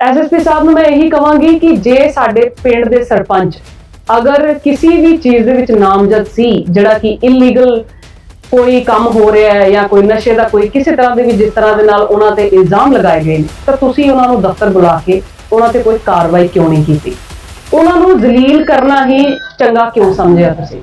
SSP ਸਾਹਿਬ ਨੂੰ ਮੈਂ ਇਹੀ ਕਹਾਂਗੀ ਕਿ ਜੇ ਸਾਡੇ ਪਿੰਡ ਦੇ ਸਰਪੰਚ ਅਗਰ ਕਿਸੇ ਵੀ ਚੀਜ਼ ਦੇ ਵਿੱਚ ਨਾਮਜ਼ਦ ਸੀ, ਜਿਹੜਾ ਕਿ ਇਲੀਗਲ ਕੋਈ ਕੰਮ ਹੋ ਰਿਹਾ ਹੈ ਜਾਂ ਕੋਈ ਨਸ਼ੇ ਦਾ ਕੋਈ ਕਿਸੇ ਤਰ੍ਹਾਂ ਦੇ ਵੀ ਜਿਸ ਤਰ੍ਹਾਂ ਦੇ ਨਾਲ ਉਹਨਾਂ ਤੇ ਇਲਜ਼ਾਮ ਲਗਾਏ ਗਏ ਨੇ, ਤਾਂ ਤੁਸੀਂ ਉਹਨਾਂ ਨੂੰ ਦਫ਼ਤਰ ਬੁਲਾ ਕੇ ਉਹਨਾਂ ਤੇ ਕੋਈ ਕਾਰਵਾਈ ਕਿਉਂ ਨਹੀਂ ਕੀਤੀ? ਉਹਨਾਂ ਨੂੰ ਜ਼ਲੀਲ ਕਰਨਾ ਹੀ ਚੰਗਾ ਕਿਉਂ ਸਮਝਿਆ ਤੁਸੀਂ?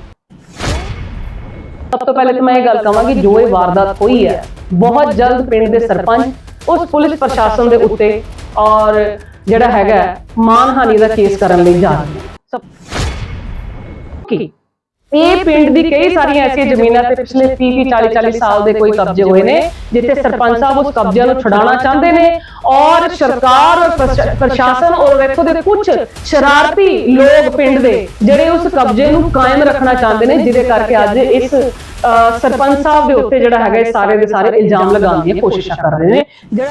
ਸਭ ਤੋਂ ਪਹਿਲੇ ਤਾਂ ਮੈਂ ਇਹ ਗੱਲ ਕਹਾਂਗੀ ਜੋ ਇਹ ਵਾਰਦਾਤ ਹੋਈ ਹੈ, ਬਹੁਤ ਜਲਦ ਪਿੰਡ ਦੇ ਸਰਪੰਚ ਉਸ ਪੁਲਿਸ ਪ੍ਰਸ਼ਾਸਨ ਦੇ ਉੱਤੇ ਔਰ ਜਿਹੜਾ ਹੈਗਾ ਹੈ, ਮਾਨਹਾਨੀ ਦਾ ਕੇਸ ਕਰਨ ਲਈ ਜਾ ਰਹੇ ਕੀ? ਇਹ ਪਿੰਡ ਦੀ ਕਈ ਸਾਰੀਆਂ ਐਸੀਆਂ ਜ਼ਮੀਨਾਂ ਤੇ ਪਿਛਲੇ 30 40 40 ਸਾਲ ਦੇ ਕੋਈ ਕਬਜ਼ੇ ਹੋਏ ਨੇ ਜਿੱਥੇ ਸਰਪੰਚ ਸਾਹਿਬ ਉਸ ਕਬਜ਼ਿਆਂ ਨੂੰ ਛੁਡਾਉਣਾ ਚਾਹੁੰਦੇ ਨੇ ਔਰ ਸਰਕਾਰ ਔਰ ਪ੍ਰਸ਼ਾ- ਪ੍ਰਸ਼ਾਸਨ ਔਰ ਵੇਖੋ ਦੇ ਕੁਝ ਸ਼ਰਾਰਤੀ ਲੋਕ ਪਿੰਡ ਦੇ ਜਿਹੜੇ ਉਸ ਕਬਜ਼ੇ ਨੂੰ ਕਾਇਮ ਰੱਖਣਾ ਚਾਹੁੰਦੇ ਨੇ ਜਿਹਦੇ ਕਰਕੇ ਅੱਜ ਇਸ ਸਰਪੰਚ ਸਾਹਿਬ ਦੇ ਉੱਤੇ ਜਿਹੜਾ ਹੈਗਾ ਇਹ ਸਾਰੇ ਦੇ ਸਾਰੇ ਇਲਜ਼ਾਮ ਲਗਾਉਣ ਦੀਆਂ ਕੋਸ਼ਿਸ਼ਾਂ ਕਰ ਰਹੇ ਨੇ। ਜਿਹੜਾ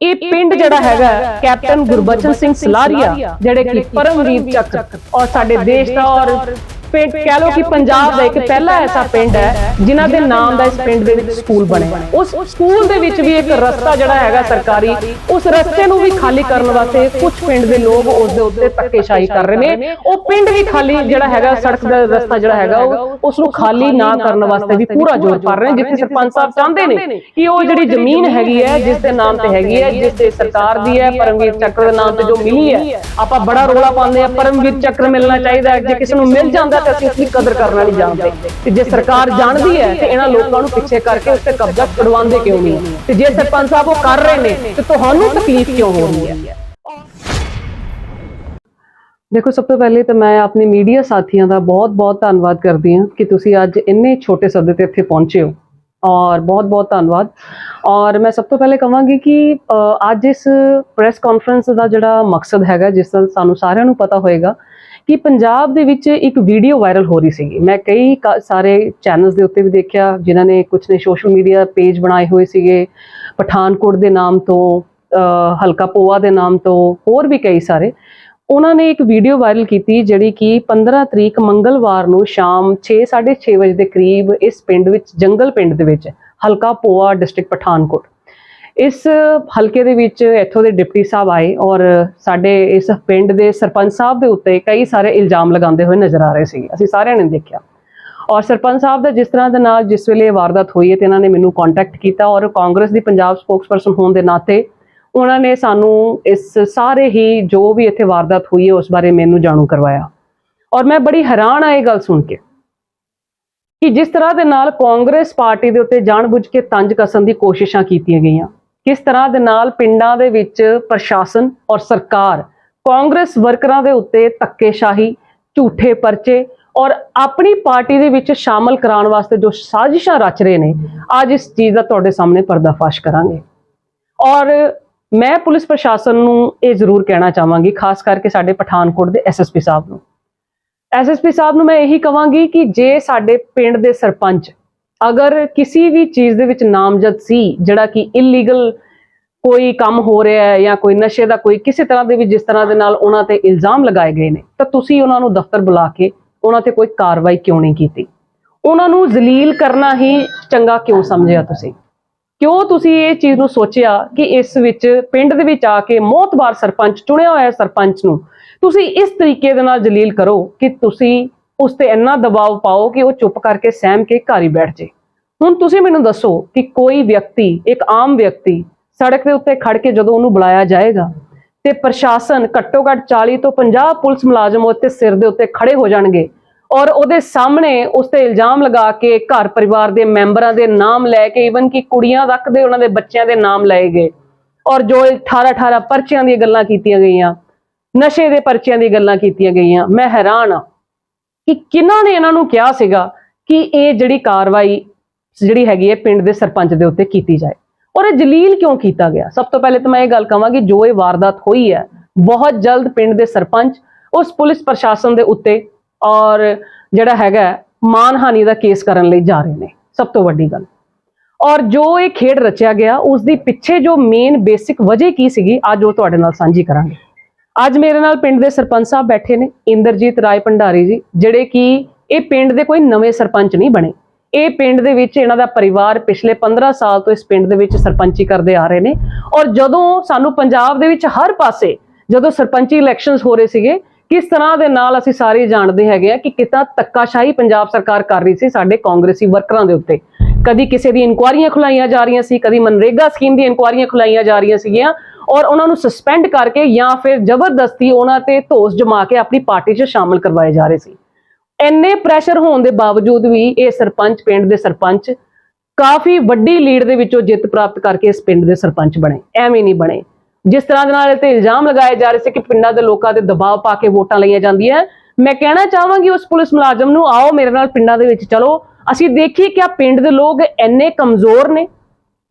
ਇਹ ਪਿੰਡ ਜਿਹੜਾ ਹੈਗਾ ਕੈਪਟਨ ਗੁਰਬਚਨ ਸਿੰਘ ਸਲਾਰੀਆ ਜਿਹੜੇ ਕਿ ਪਰਮਵੀਰ ਚੱਕਰ ਔਰ ਸਾਡੇ ਦੇਸ਼ ਦਾ ਔਰ ਪਿੰਡ ਕਹਿ ਲਓ ਕਿ ਪੰਜਾਬ ਦਾ ਇੱਕ ਪਹਿਲਾ ਐਸਾ ਪਿੰਡ ਹੈ ਜਿਨ੍ਹਾਂ ਦੇ ਨਾਮ ਦਾ ਇਸ ਪਿੰਡ ਦੇ ਵਿੱਚ ਸਕੂਲ ਬਣਿਆ। ਉਸ ਸਕੂਲ ਦੇ ਵਿੱਚ ਵੀ ਇੱਕ ਰਸਤਾ ਜਿਹੜਾ ਹੈਗਾ ਸਰਕਾਰੀ ਉਸ ਰਸਤੇ ਨੂੰ ਵੀ ਖਾਲੀ ਕਰਨ ਵਾਸਤੇ ਕੁਝ ਪਿੰਡ ਦੇ ਲੋਕ ਉਸ ਦੇ ਉੱਤੇ ਧੱਕੇਸ਼ਾਹੀ ਕਰ ਰਹੇ ਨੇ। ਉਹ ਪਿੰਡ ਵੀ ਖਾਲੀ ਜਿਹੜਾ ਹੈਗਾ ਸੜਕ ਦਾ ਰਸਤਾ ਜਿਹੜਾ ਹੈਗਾ ਉਹ ਉਸ ਨੂੰ ਖਾਲੀ ਨਾ ਕਰਨ ਵਾਸਤੇ ਵੀ ਪੂਰਾ ਜ਼ੋਰ ਪਾ ਰਹੇ ਨੇ ਜਿੱਥੇ ਸਰਪੰਚ ਸਾਹਿਬ ਚਾਹੁੰਦੇ ਨੇ ਕਿ ਉਹ ਜਿਹੜੀ ਜ਼ਮੀਨ ਹੈਗੀ ਹੈ ਜਿਸ ਦੇ ਨਾਮ ਤੇ ਹੈਗੀ ਹੈ ਜਿਸ ਦੇ ਸਰਕਾਰ ਦੀ ਹੈ ਪਰਮਵੀਰ ਚੱਕਰ ਦੇ ਨਾਮ ਤੇ ਜੋ ਮਿਲੀ ਹੈ ਆਪਾਂ ਬੜਾ ਰੋਲਾ ਪਾਉਂਦੇ ਆ ਪਰਮਵੀਰ ਚੱਕਰ ਮਿਲਣਾ ਚਾਹੀਦਾ ਹੈ ਜੇ ਕਿਸੇ ਨੂੰ ਮਿਲ ਜਾਂਦਾ ਤਾਂ ਅਸੀਂ ਉਸ ਕਦਰ ਕਰਨ ਵਾਲੀ ਜਾਣਦੇ ਤੇ। ਜੇ ਸਰਕਾਰ ਜਾਣਦੀ ਹੈ ਤੇ ਇਹਨਾਂ ਲੋਕਾਂ ਨੂੰ ਪਿੱਛੇ ਕਰਕੇ ਉਸ ਤੇ ਕਬਜ਼ਾ ਛੁਡਵਾਉਂਦੇ ਕਿਉਂ ਨਹੀਂ? ਤੇ ਜੇ ਸਰਪੰਚ ਸਾਹਿਬ ਉਹ ਕਰ ਰਹੇ ਨੇ, ਤੇ ਤੁਹਾਨੂੰ ਤਕਲੀਫ ਕਿਉਂ ਹੋ ਰਹੀ ਹੈ? ਦੇਖੋ, ਸਭ ਤੋਂ ਪਹਿਲੇ ਤਾਂ ਮੈਂ ਆਪਣੇ ਮੀਡੀਆ ਸਾਥੀਆਂ ਦਾ ਬਹੁਤ-ਬਹੁਤ ਧੰਨਵਾਦ ਕਰਦੀ ਹਾਂ ਕਿ ਤੁਸੀਂ ਅੱਜ ਇੰਨੇ ਛੋਟੇ ਸੱਦੇ ਤੇ ਇੱਥੇ ਪਹੁੰਚੇ ਹੋ। ਔਰ ਬਹੁਤ-ਬਹੁਤ ਧੰਨਵਾਦ। ਔਰ ਮੈਂ ਸਭ ਤੋਂ ਪਹਿਲੇ ਕਹਾਂਗੀ ਕਿ ਅੱਜ ਇਸ ਪ੍ਰੈਸ ਕਾਨਫਰੰਸ ਦਾ ਜਿਹੜਾ ਮਕਸਦ ਹੈਗਾ, ਜਿਸ ਦਾ ਸਾਨੂੰ ਸਾਰਿਆਂ ਨੂੰ ਪਤਾ ਹੋਏਗਾ ਕਿ ਪੰਜਾਬ ਦੇ ਵਿੱਚ ਇੱਕ ਵੀਡੀਓ ਵਾਇਰਲ ਹੋ ਰਹੀ ਸੀਗੀ। ਮੈਂ ਕਈ ਕ- ਸਾਰੇ ਚੈਨਲਸ ਦੇ ਉੱਤੇ ਵੀ ਦੇਖਿਆ, ਜਿਨ੍ਹਾਂ ਨੇ ਕੁਝ ਨੇ ਸੋਸ਼ਲ ਮੀਡੀਆ ਪੇਜ ਬਣਾਏ ਹੋਏ ਸੀਗੇ, ਪਠਾਨਕੋਟ ਦੇ ਨਾਮ ਤੋਂ ਹਲਕਾ ਪੋਆ ਦੇ ਨਾਮ ਤੋਂ, ਹੋਰ ਵੀ ਕਈ ਸਾਰੇ। ਉਹਨਾਂ ਨੇ ਇੱਕ ਵੀਡੀਓ ਵਾਇਰਲ ਕੀਤੀ, ਜਿਹੜੀ ਕਿ 15 ਤਰੀਕ ਮੰਗਲਵਾਰ ਨੂੰ ਸ਼ਾਮ 6:30 ਵਜੇ ਦੇ ਕਰੀਬ ਇਸ ਪਿੰਡ ਵਿੱਚ, ਜੰਗਲ ਪਿੰਡ ਦੇ ਵਿੱਚ, ਹਲਕਾ ਪੋਆ ਡਿਸਟ੍ਰਿਕਟ ਪਠਾਨਕੋਟ। ਇਸ ਹਲਕੇ ਦੇ ਵਿੱਚ ਇੱਥੋਂ ਦੇ ਡਿਪਟੀ ਸਾਹਿਬ ਆਏ ਔਰ ਸਾਡੇ ਇਸ ਪਿੰਡ ਦੇ ਸਰਪੰਚ ਸਾਹਿਬ ਦੇ ਉੱਤੇ ਕਈ ਸਾਰੇ ਇਲਜ਼ਾਮ ਲਗਾਉਂਦੇ ਹੋਏ ਨਜ਼ਰ ਆ ਰਹੇ ਸੀ। ਅਸੀਂ ਸਾਰਿਆਂ ਨੇ ਦੇਖਿਆ। ਔਰ ਸਰਪੰਚ ਸਾਹਿਬ ਦਾ ਜਿਸ ਤਰ੍ਹਾਂ ਦੇ ਨਾਲ ਜਿਸ ਵੇਲੇ ਵਾਰਦਾਤ ਹੋਈ ਹੈ ਤੇ ਇਹਨਾਂ ਨੇ ਮੈਨੂੰ ਕੰਟੈਕਟ ਕੀਤਾ ਔਰ ਕਾਂਗਰਸ ਦੀ ਪੰਜਾਬ ਸਪੋਕਸਪਰਸਨ ਹੋਣ ਦੇ ਨਾਤੇ ਉਹਨਾਂ ਨੇ ਸਾਨੂੰ ਇਸ ਸਾਰੇ ਹੀ ਜੋ ਵੀ ਇੱਥੇ ਵਾਰਦਾਤ ਹੋਈ ਹੈ ਉਸ ਬਾਰੇ ਮੈਨੂੰ ਜਾਣੂ ਕਰਵਾਇਆ। ਔਰ ਮੈਂ ਬੜੀ ਹੈਰਾਨ ਆ ਇਹ ਗੱਲ ਸੁਣ ਕੇ ਕਿ ਜਿਸ ਤਰ੍ਹਾਂ ਦੇ ਨਾਲ ਕਾਂਗਰਸ ਪਾਰਟੀ ਦੇ ਉੱਤੇ ਜਾਣਬੁੱਝ ਕੇ ਤੰਜ ਕਸਣ ਦੀ ਕੋਸ਼ਿਸ਼ਾਂ ਕੀਤੀਆਂ ਗਈਆਂ ਕਿਸ ਤਰ੍ਹਾਂ ਦੇ ਨਾਲ ਪਿੰਡਾਂ ਦੇ ਵਿੱਚ ਪ੍ਰਸ਼ਾਸਨ ਔਰ ਸਰਕਾਰ, ਕਾਂਗਰਸ ਵਰਕਰਾਂ ਦੇ ਉੱਤੇ ਧੱਕੇਸ਼ਾਹੀ, ਝੂਠੇ ਪਰਚੇ ਔਰ ਆਪਣੀ ਪਾਰਟੀ ਦੇ ਵਿੱਚ ਸ਼ਾਮਲ ਕਰਾਉਣ ਵਾਸਤੇ ਜੋ ਸਾਜ਼ਿਸ਼ਾਂ ਰਚ ਰਹੇ ਨੇ, ਅੱਜ ਇਸ ਚੀਜ਼ ਦਾ ਤੁਹਾਡੇ ਸਾਹਮਣੇ ਪਰਦਾਫਾਸ਼ ਕਰਾਂਗੇ। ਔਰ ਮੈਂ ਪੁਲਿਸ ਪ੍ਰਸ਼ਾਸਨ ਨੂੰ ਇਹ ਜ਼ਰੂਰ ਕਹਿਣਾ ਚਾਹਾਂਗੀ, ਖਾਸ ਕਰਕੇ ਸਾਡੇ ਪਠਾਨਕੋਟ ਦੇ ਐਸਐਸਪੀ ਸਾਹਿਬ ਨੂੰ। ਐਸਐਸਪੀ ਸਾਹਿਬ ਨੂੰ ਮੈਂ ਇਹੀ ਕਹਾਂਗੀ ਕਿ ਜੇ ਸਾਡੇ ਪਿੰਡ ਦੇ ਸਰਪੰਚ ਅਗਰ ਕਿਸੇ ਵੀ ਚੀਜ਼ ਦੇ ਵਿੱਚ ਨਾਮਜ਼ਦ ਸੀ, ਜਿਹੜਾ ਕਿ ਇਲੀਗਲ ਕੋਈ ਕੰਮ ਹੋ ਰਿਹਾ ਹੈ ਜਾਂ ਕੋਈ ਨਸ਼ੇ ਦਾ ਕੋਈ ਕਿਸੇ ਤਰ੍ਹਾਂ ਦੇ ਵੀ ਜਿਸ ਤਰ੍ਹਾਂ ਦੇ ਨਾਲ ਉਹਨਾਂ ਤੇ ਇਲਜ਼ਾਮ ਲਗਾਏ ਗਏ ਨੇ, ਤਾਂ ਤੁਸੀਂ ਉਹਨਾਂ ਨੂੰ ਦਫ਼ਤਰ ਬੁਲਾ ਕੇ ਉਹਨਾਂ ਤੇ ਕੋਈ ਕਾਰਵਾਈ ਕਿਉਂ ਨਹੀਂ ਕੀਤੀ? ਉਹਨਾਂ ਨੂੰ ਜ਼ਲੀਲ ਕਰਨਾ ਹੀ ਚੰਗਾ ਕਿਉਂ ਸਮਝਿਆ ਤੁਸੀਂ? ਕਿਉਂ ਤੁਸੀਂ ਇਹ ਚੀਜ਼ ਨੂੰ ਸੋਚਿਆ ਕਿ ਇਸ ਵਿੱਚ ਪਿੰਡ ਦੇ ਵਿੱਚ ਆ ਕੇ ਮੋਤਬਾਰ ਸਰਪੰਚ ਚੁਣਿਆ ਹੋਇਆ ਸਰਪੰਚ ਨੂੰ ਤੁਸੀਂ ਇਸ ਤਰੀਕੇ ਦੇ ਨਾਲ ਜਲੀਲ ਕਰੋ ਕਿ ਤੁਸੀਂ ਉਸ ਤੇ ਇੰਨਾ ਦਬਾਅ ਪਾਓ ਕਿ ਉਹ ਚੁੱਪ ਕਰਕੇ ਸਹਿਮ ਕੇ ਘਰ ਹੀ ਬੈਠ ਜੇ। ਹੁਣ ਤੁਸੀਂ ਮੈਨੂੰ ਦੱਸੋ ਕਿ ਕੋਈ ਵਿਅਕਤੀ, ਇੱਕ ਆਮ ਵਿਅਕਤੀ ਸੜਕ ਦੇ ਉੱਤੇ ਖੜ ਕੇ ਜਦੋਂ ਉਹਨੂੰ ਬੁਲਾਇਆ ਜਾਏਗਾ ਤੇ ਪ੍ਰਸ਼ਾਸਨ ਘੱਟੋ ਘੱਟ 40 ਤੋਂ 50 ਪੁਲਿਸ ਮੁਲਾਜ਼ਮ ਉਹਦੇ ਸਿਰ ਦੇ ਉੱਤੇ ਖੜੇ ਹੋ ਜਾਣਗੇ ਔਰ ਉਹਦੇ ਸਾਹਮਣੇ ਉਸ ਤੇ ਇਲਜ਼ਾਮ ਲਗਾ ਕੇ ਘਰ ਪਰਿਵਾਰ ਦੇ ਮੈਂਬਰਾਂ ਦੇ ਨਾਮ ਲੈ ਕੇ ਇਵਨ ਕਿ ਕੁੜੀਆਂ ਤੱਕ ਦੇ ਉਹਨਾਂ ਦੇ ਬੱਚਿਆਂ ਦੇ ਨਾਮ ਲਏ ਗਏ ਔਰ ਜੋ 18 18 ਪਰਚਿਆਂ ਦੀਆਂ ਗੱਲਾਂ ਕੀਤੀਆਂ ਗਈਆਂ, ਨਸ਼ੇ ਦੇ ਪਰਚਿਆਂ ਦੀ ਗੱਲਾਂ ਕੀਤੀਆਂ ਗਈਆਂ, ਮੈਂ ਹੈਰਾਨ ਆ ਕਿ ਕਿਹਨਾਂ ਨੇ ਇਹਨਾਂ ਨੂੰ ਕਿਹਾ ਸੀਗਾ ਕਿ ਇਹ ਜਿਹੜੀ ਕਾਰਵਾਈ ਜਿਹੜੀ ਹੈਗੀ ਹੈ ਪਿੰਡ ਦੇ ਸਰਪੰਚ ਦੇ ਉੱਤੇ ਕੀਤੀ ਜਾਏ? ਔਰ ਇਹ ਜਲੀਲ ਕਿਉਂ ਕੀਤਾ ਗਿਆ? ਸਭ ਤੋਂ ਪਹਿਲੇ ਤਾਂ ਮੈਂ ਇਹ ਗੱਲ ਕਹਾਂਗੀ ਜੋ ਇਹ ਵਾਰਦਾਤ ਹੋਈ ਹੈ ਬਹੁਤ ਜਲਦ ਪਿੰਡ ਦੇ ਸਰਪੰਚ ਉਸ ਪੁਲਿਸ ਪ੍ਰਸ਼ਾਸਨ ਦੇ ਉੱਤੇ ਔਰ ਜਿਹੜਾ ਹੈਗਾ ਹੈ, ਮਾਨਹਾਨੀ ਦਾ ਕੇਸ ਕਰਨ ਲਈ ਜਾ ਰਹੇ ਨੇ। ਸਭ ਤੋਂ ਵੱਡੀ ਗੱਲ। ਔਰ ਜੋ ਇਹ ਖੇਡ ਰਚਿਆ ਗਿਆ ਉਸ ਦੀ ਪਿੱਛੇ ਜੋ ਮੇਨ ਬੇਸਿਕ ਵਜ੍ਹਾ ਕੀ ਸੀਗੀ ਅੱਜ ਉਹ ਤੁਹਾਡੇ ਨਾਲ ਸਾਂਝੀ ਕਰਾਂਗੇ। ਅੱਜ ਮੇਰੇ ਨਾਲ ਪਿੰਡ ਦੇ ਸਰਪੰਚ ਸਾਹਿਬ ਬੈਠੇ ਨੇ, ਇੰਦਰਜੀਤ ਰਾਏ ਭੰਡਾਰੀ ਜੀ, ਜਿਹੜੇ ਕਿ ਇਹ ਪਿੰਡ ਦੇ ਕੋਈ ਨਵੇਂ ਸਰਪੰਚ ਨਹੀਂ ਬਣੇ। ਇਹ ਪਿੰਡ ਦੇ ਵਿੱਚ ਇਹਨਾਂ ਦਾ ਪਰਿਵਾਰ ਪਿਛਲੇ 15 ਸਾਲ ਤੋਂ ਇਸ ਪਿੰਡ ਦੇ ਵਿੱਚ ਸਰਪੰਚੀ ਕਰਦੇ ਆ ਰਹੇ ਨੇ ਔਰ ਜਦੋਂ ਸਾਨੂੰ ਪੰਜਾਬ ਦੇ ਵਿੱਚ ਹਰ ਪਾਸੇ ਜਦੋਂ ਸਰਪੰਚੀ ਇਲੈਕਸ਼ਨਸ ਹੋ ਰਹੇ ਸੀਗੇ, ਕਿਸ ਤਰ੍ਹਾਂ ਦੇ ਨਾਲ ਅਸੀਂ ਸਾਰੇ ਜਾਣਦੇ ਹੈਗੇ ਆ ਕਿ ਕਿਤਾ ਤੱਕਾਸ਼ਾਹੀ ਪੰਜਾਬ ਸਰਕਾਰ ਕਰ ਰਹੀ ਸੀ ਸਾਡੇ ਕਾਂਗਰਸੀ ਵਰਕਰਾਂ ਦੇ ਉੱਤੇ। ਕਦੀ ਕਿਸੇ ਦੀ ਇਨਕੁਆਰੀਆਂ ਖੁਲਾਈਆਂ ਜਾ ਰਹੀਆਂ ਸੀ, ਕਦੀ ਮਨਰੇਗਾ ਸਕੀਮ ਦੀ ਇਨਕੁਆਰੀਆਂ ਖੁਲਾਈਆਂ ਜਾ ਰਹੀਆਂ ਸੀਗੀਆਂ ਔਰ ਉਹਨਾਂ ਨੂੰ ਸਸਪੈਂਡ ਕਰਕੇ ਜਾਂ ਫਿਰ ਜ਼ਬਰਦਸਤੀ ਉਹਨਾਂ ਤੇ ਧੋਸ ਜਮਾ ਕੇ ਆਪਣੀ ਪਾਰਟੀ 'ਚ ਸ਼ਾਮਲ ਕਰਵਾਏ ਜਾ ਰਹੇ ਸੀ। ਇੰਨੇ ਪ੍ਰੈਸ਼ਰ ਹੋਣ ਦੇ ਬਾਵਜੂਦ ਵੀ ਇਹ ਸਰਪੰਚ ਪਿੰਡ ਦੇ ਸਰਪੰਚ ਕਾਫੀ ਵੱਡੀ ਲੀਡ ਦੇ ਵਿੱਚੋਂ ਜਿੱਤ ਪ੍ਰਾਪਤ ਕਰਕੇ ਇਸ ਪਿੰਡ ਦੇ ਸਰਪੰਚ ਬਣੇ, ਐਵੇਂ ਨਹੀਂ ਬਣੇ। ਜਿਸ ਤਰ੍ਹਾਂ ਦੇ ਨਾਲ ਇਹ ਤੇ ਇਲਜ਼ਾਮ ਲਗਾਏ ਜਾ ਰਹੇ ਸੀ ਕਿ ਪਿੰਡਾਂ ਦੇ ਲੋਕਾਂ ਤੇ ਦਬਾਅ ਪਾ ਕੇ ਵੋਟਾਂ ਲਈਆਂ ਜਾਂਦੀਆਂ ਮੈਂ ਕਹਿਣਾ ਚਾਹਾਂਗੀ ਉਸ ਪੁਲਿਸ ਮੁਲਾਜ਼ਮ ਨੂੰ, ਆਓ ਮੇਰੇ ਨਾਲ ਪਿੰਡਾਂ ਦੇ ਵਿੱਚ ਚਲੋ। ਅਸੀਂ ਦੇਖੀਏ ਕਿ ਆ ਪਿੰਡ ਦੇ ਲੋਕ ਇੰਨੇ ਕਮਜ਼ੋਰ ਨੇ।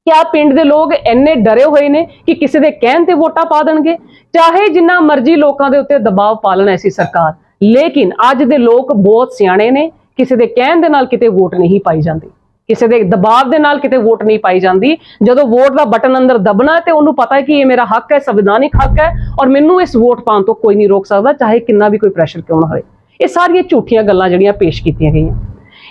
ਕਿਆ ਪਿੰਡ ਦੇ ਲੋਕ ਇੰਨੇ ਡਰੇ ਹੋਏ ਨੇ ਕਿ ਕਿਸੇ ਦੇ ਕਹਿਣ ਤੇ ਵੋਟਾਂ ਪਾ ਦੇਣਗੇ? ਚਾਹੇ ਜਿੰਨਾ ਮਰਜ਼ੀ ਲੋਕਾਂ ਦੇ ਉੱਤੇ ਦਬਾਅ ਪਾ ਲੈਣ ਐਸੀ ਸਰਕਾਰ, ਲੇਕਿਨ ਅੱਜ ਦੇ ਲੋਕ ਬਹੁਤ ਸਿਆਣੇ ਨੇ, ਕਿਸੇ ਦੇ ਕਹਿਣ ਦੇ ਨਾਲ ਕਿਤੇ ਵੋਟ ਨਹੀਂ ਪਾਈ ਜਾਂਦੀ। ਕਿਸੇ ਦੇ ਦਬਾਅ ਦੇ ਨਾਲ ਕਿਤੇ ਵੋਟ ਨਹੀਂ ਪਾਈ ਜਾਂਦੀ। ਜਦੋਂ ਵੋਟ ਦਾ ਬਟਨ ਅੰਦਰ ਦਬਣਾ ਹੈ ਤੇ ਉਹਨੂੰ ਪਤਾ ਹੈ ਕਿ ਇਹ ਮੇਰਾ ਹੱਕ ਹੈ, ਸੰਵਿਧਾਨਿਕ ਹੱਕ ਹੈ ਔਰ ਮੈਨੂੰ ਇਸ ਵੋਟ ਪਾਉਣ ਤੋਂ ਕੋਈ ਨਹੀਂ ਰੋਕ ਸਕਦਾ, ਚਾਹੇ ਕਿੰਨਾ ਵੀ ਕੋਈ ਪ੍ਰੈਸ਼ਰ ਕਿਉਂ ਨਾ ਹੋਵੇ ਇਹ ਸਾਰੀਆਂ ਝੂਠੀਆਂ ਗੱਲਾਂ ਜਿਹੜੀਆਂ ਪੇਸ਼ ਕੀਤੀਆਂ ਗਈਆਂ।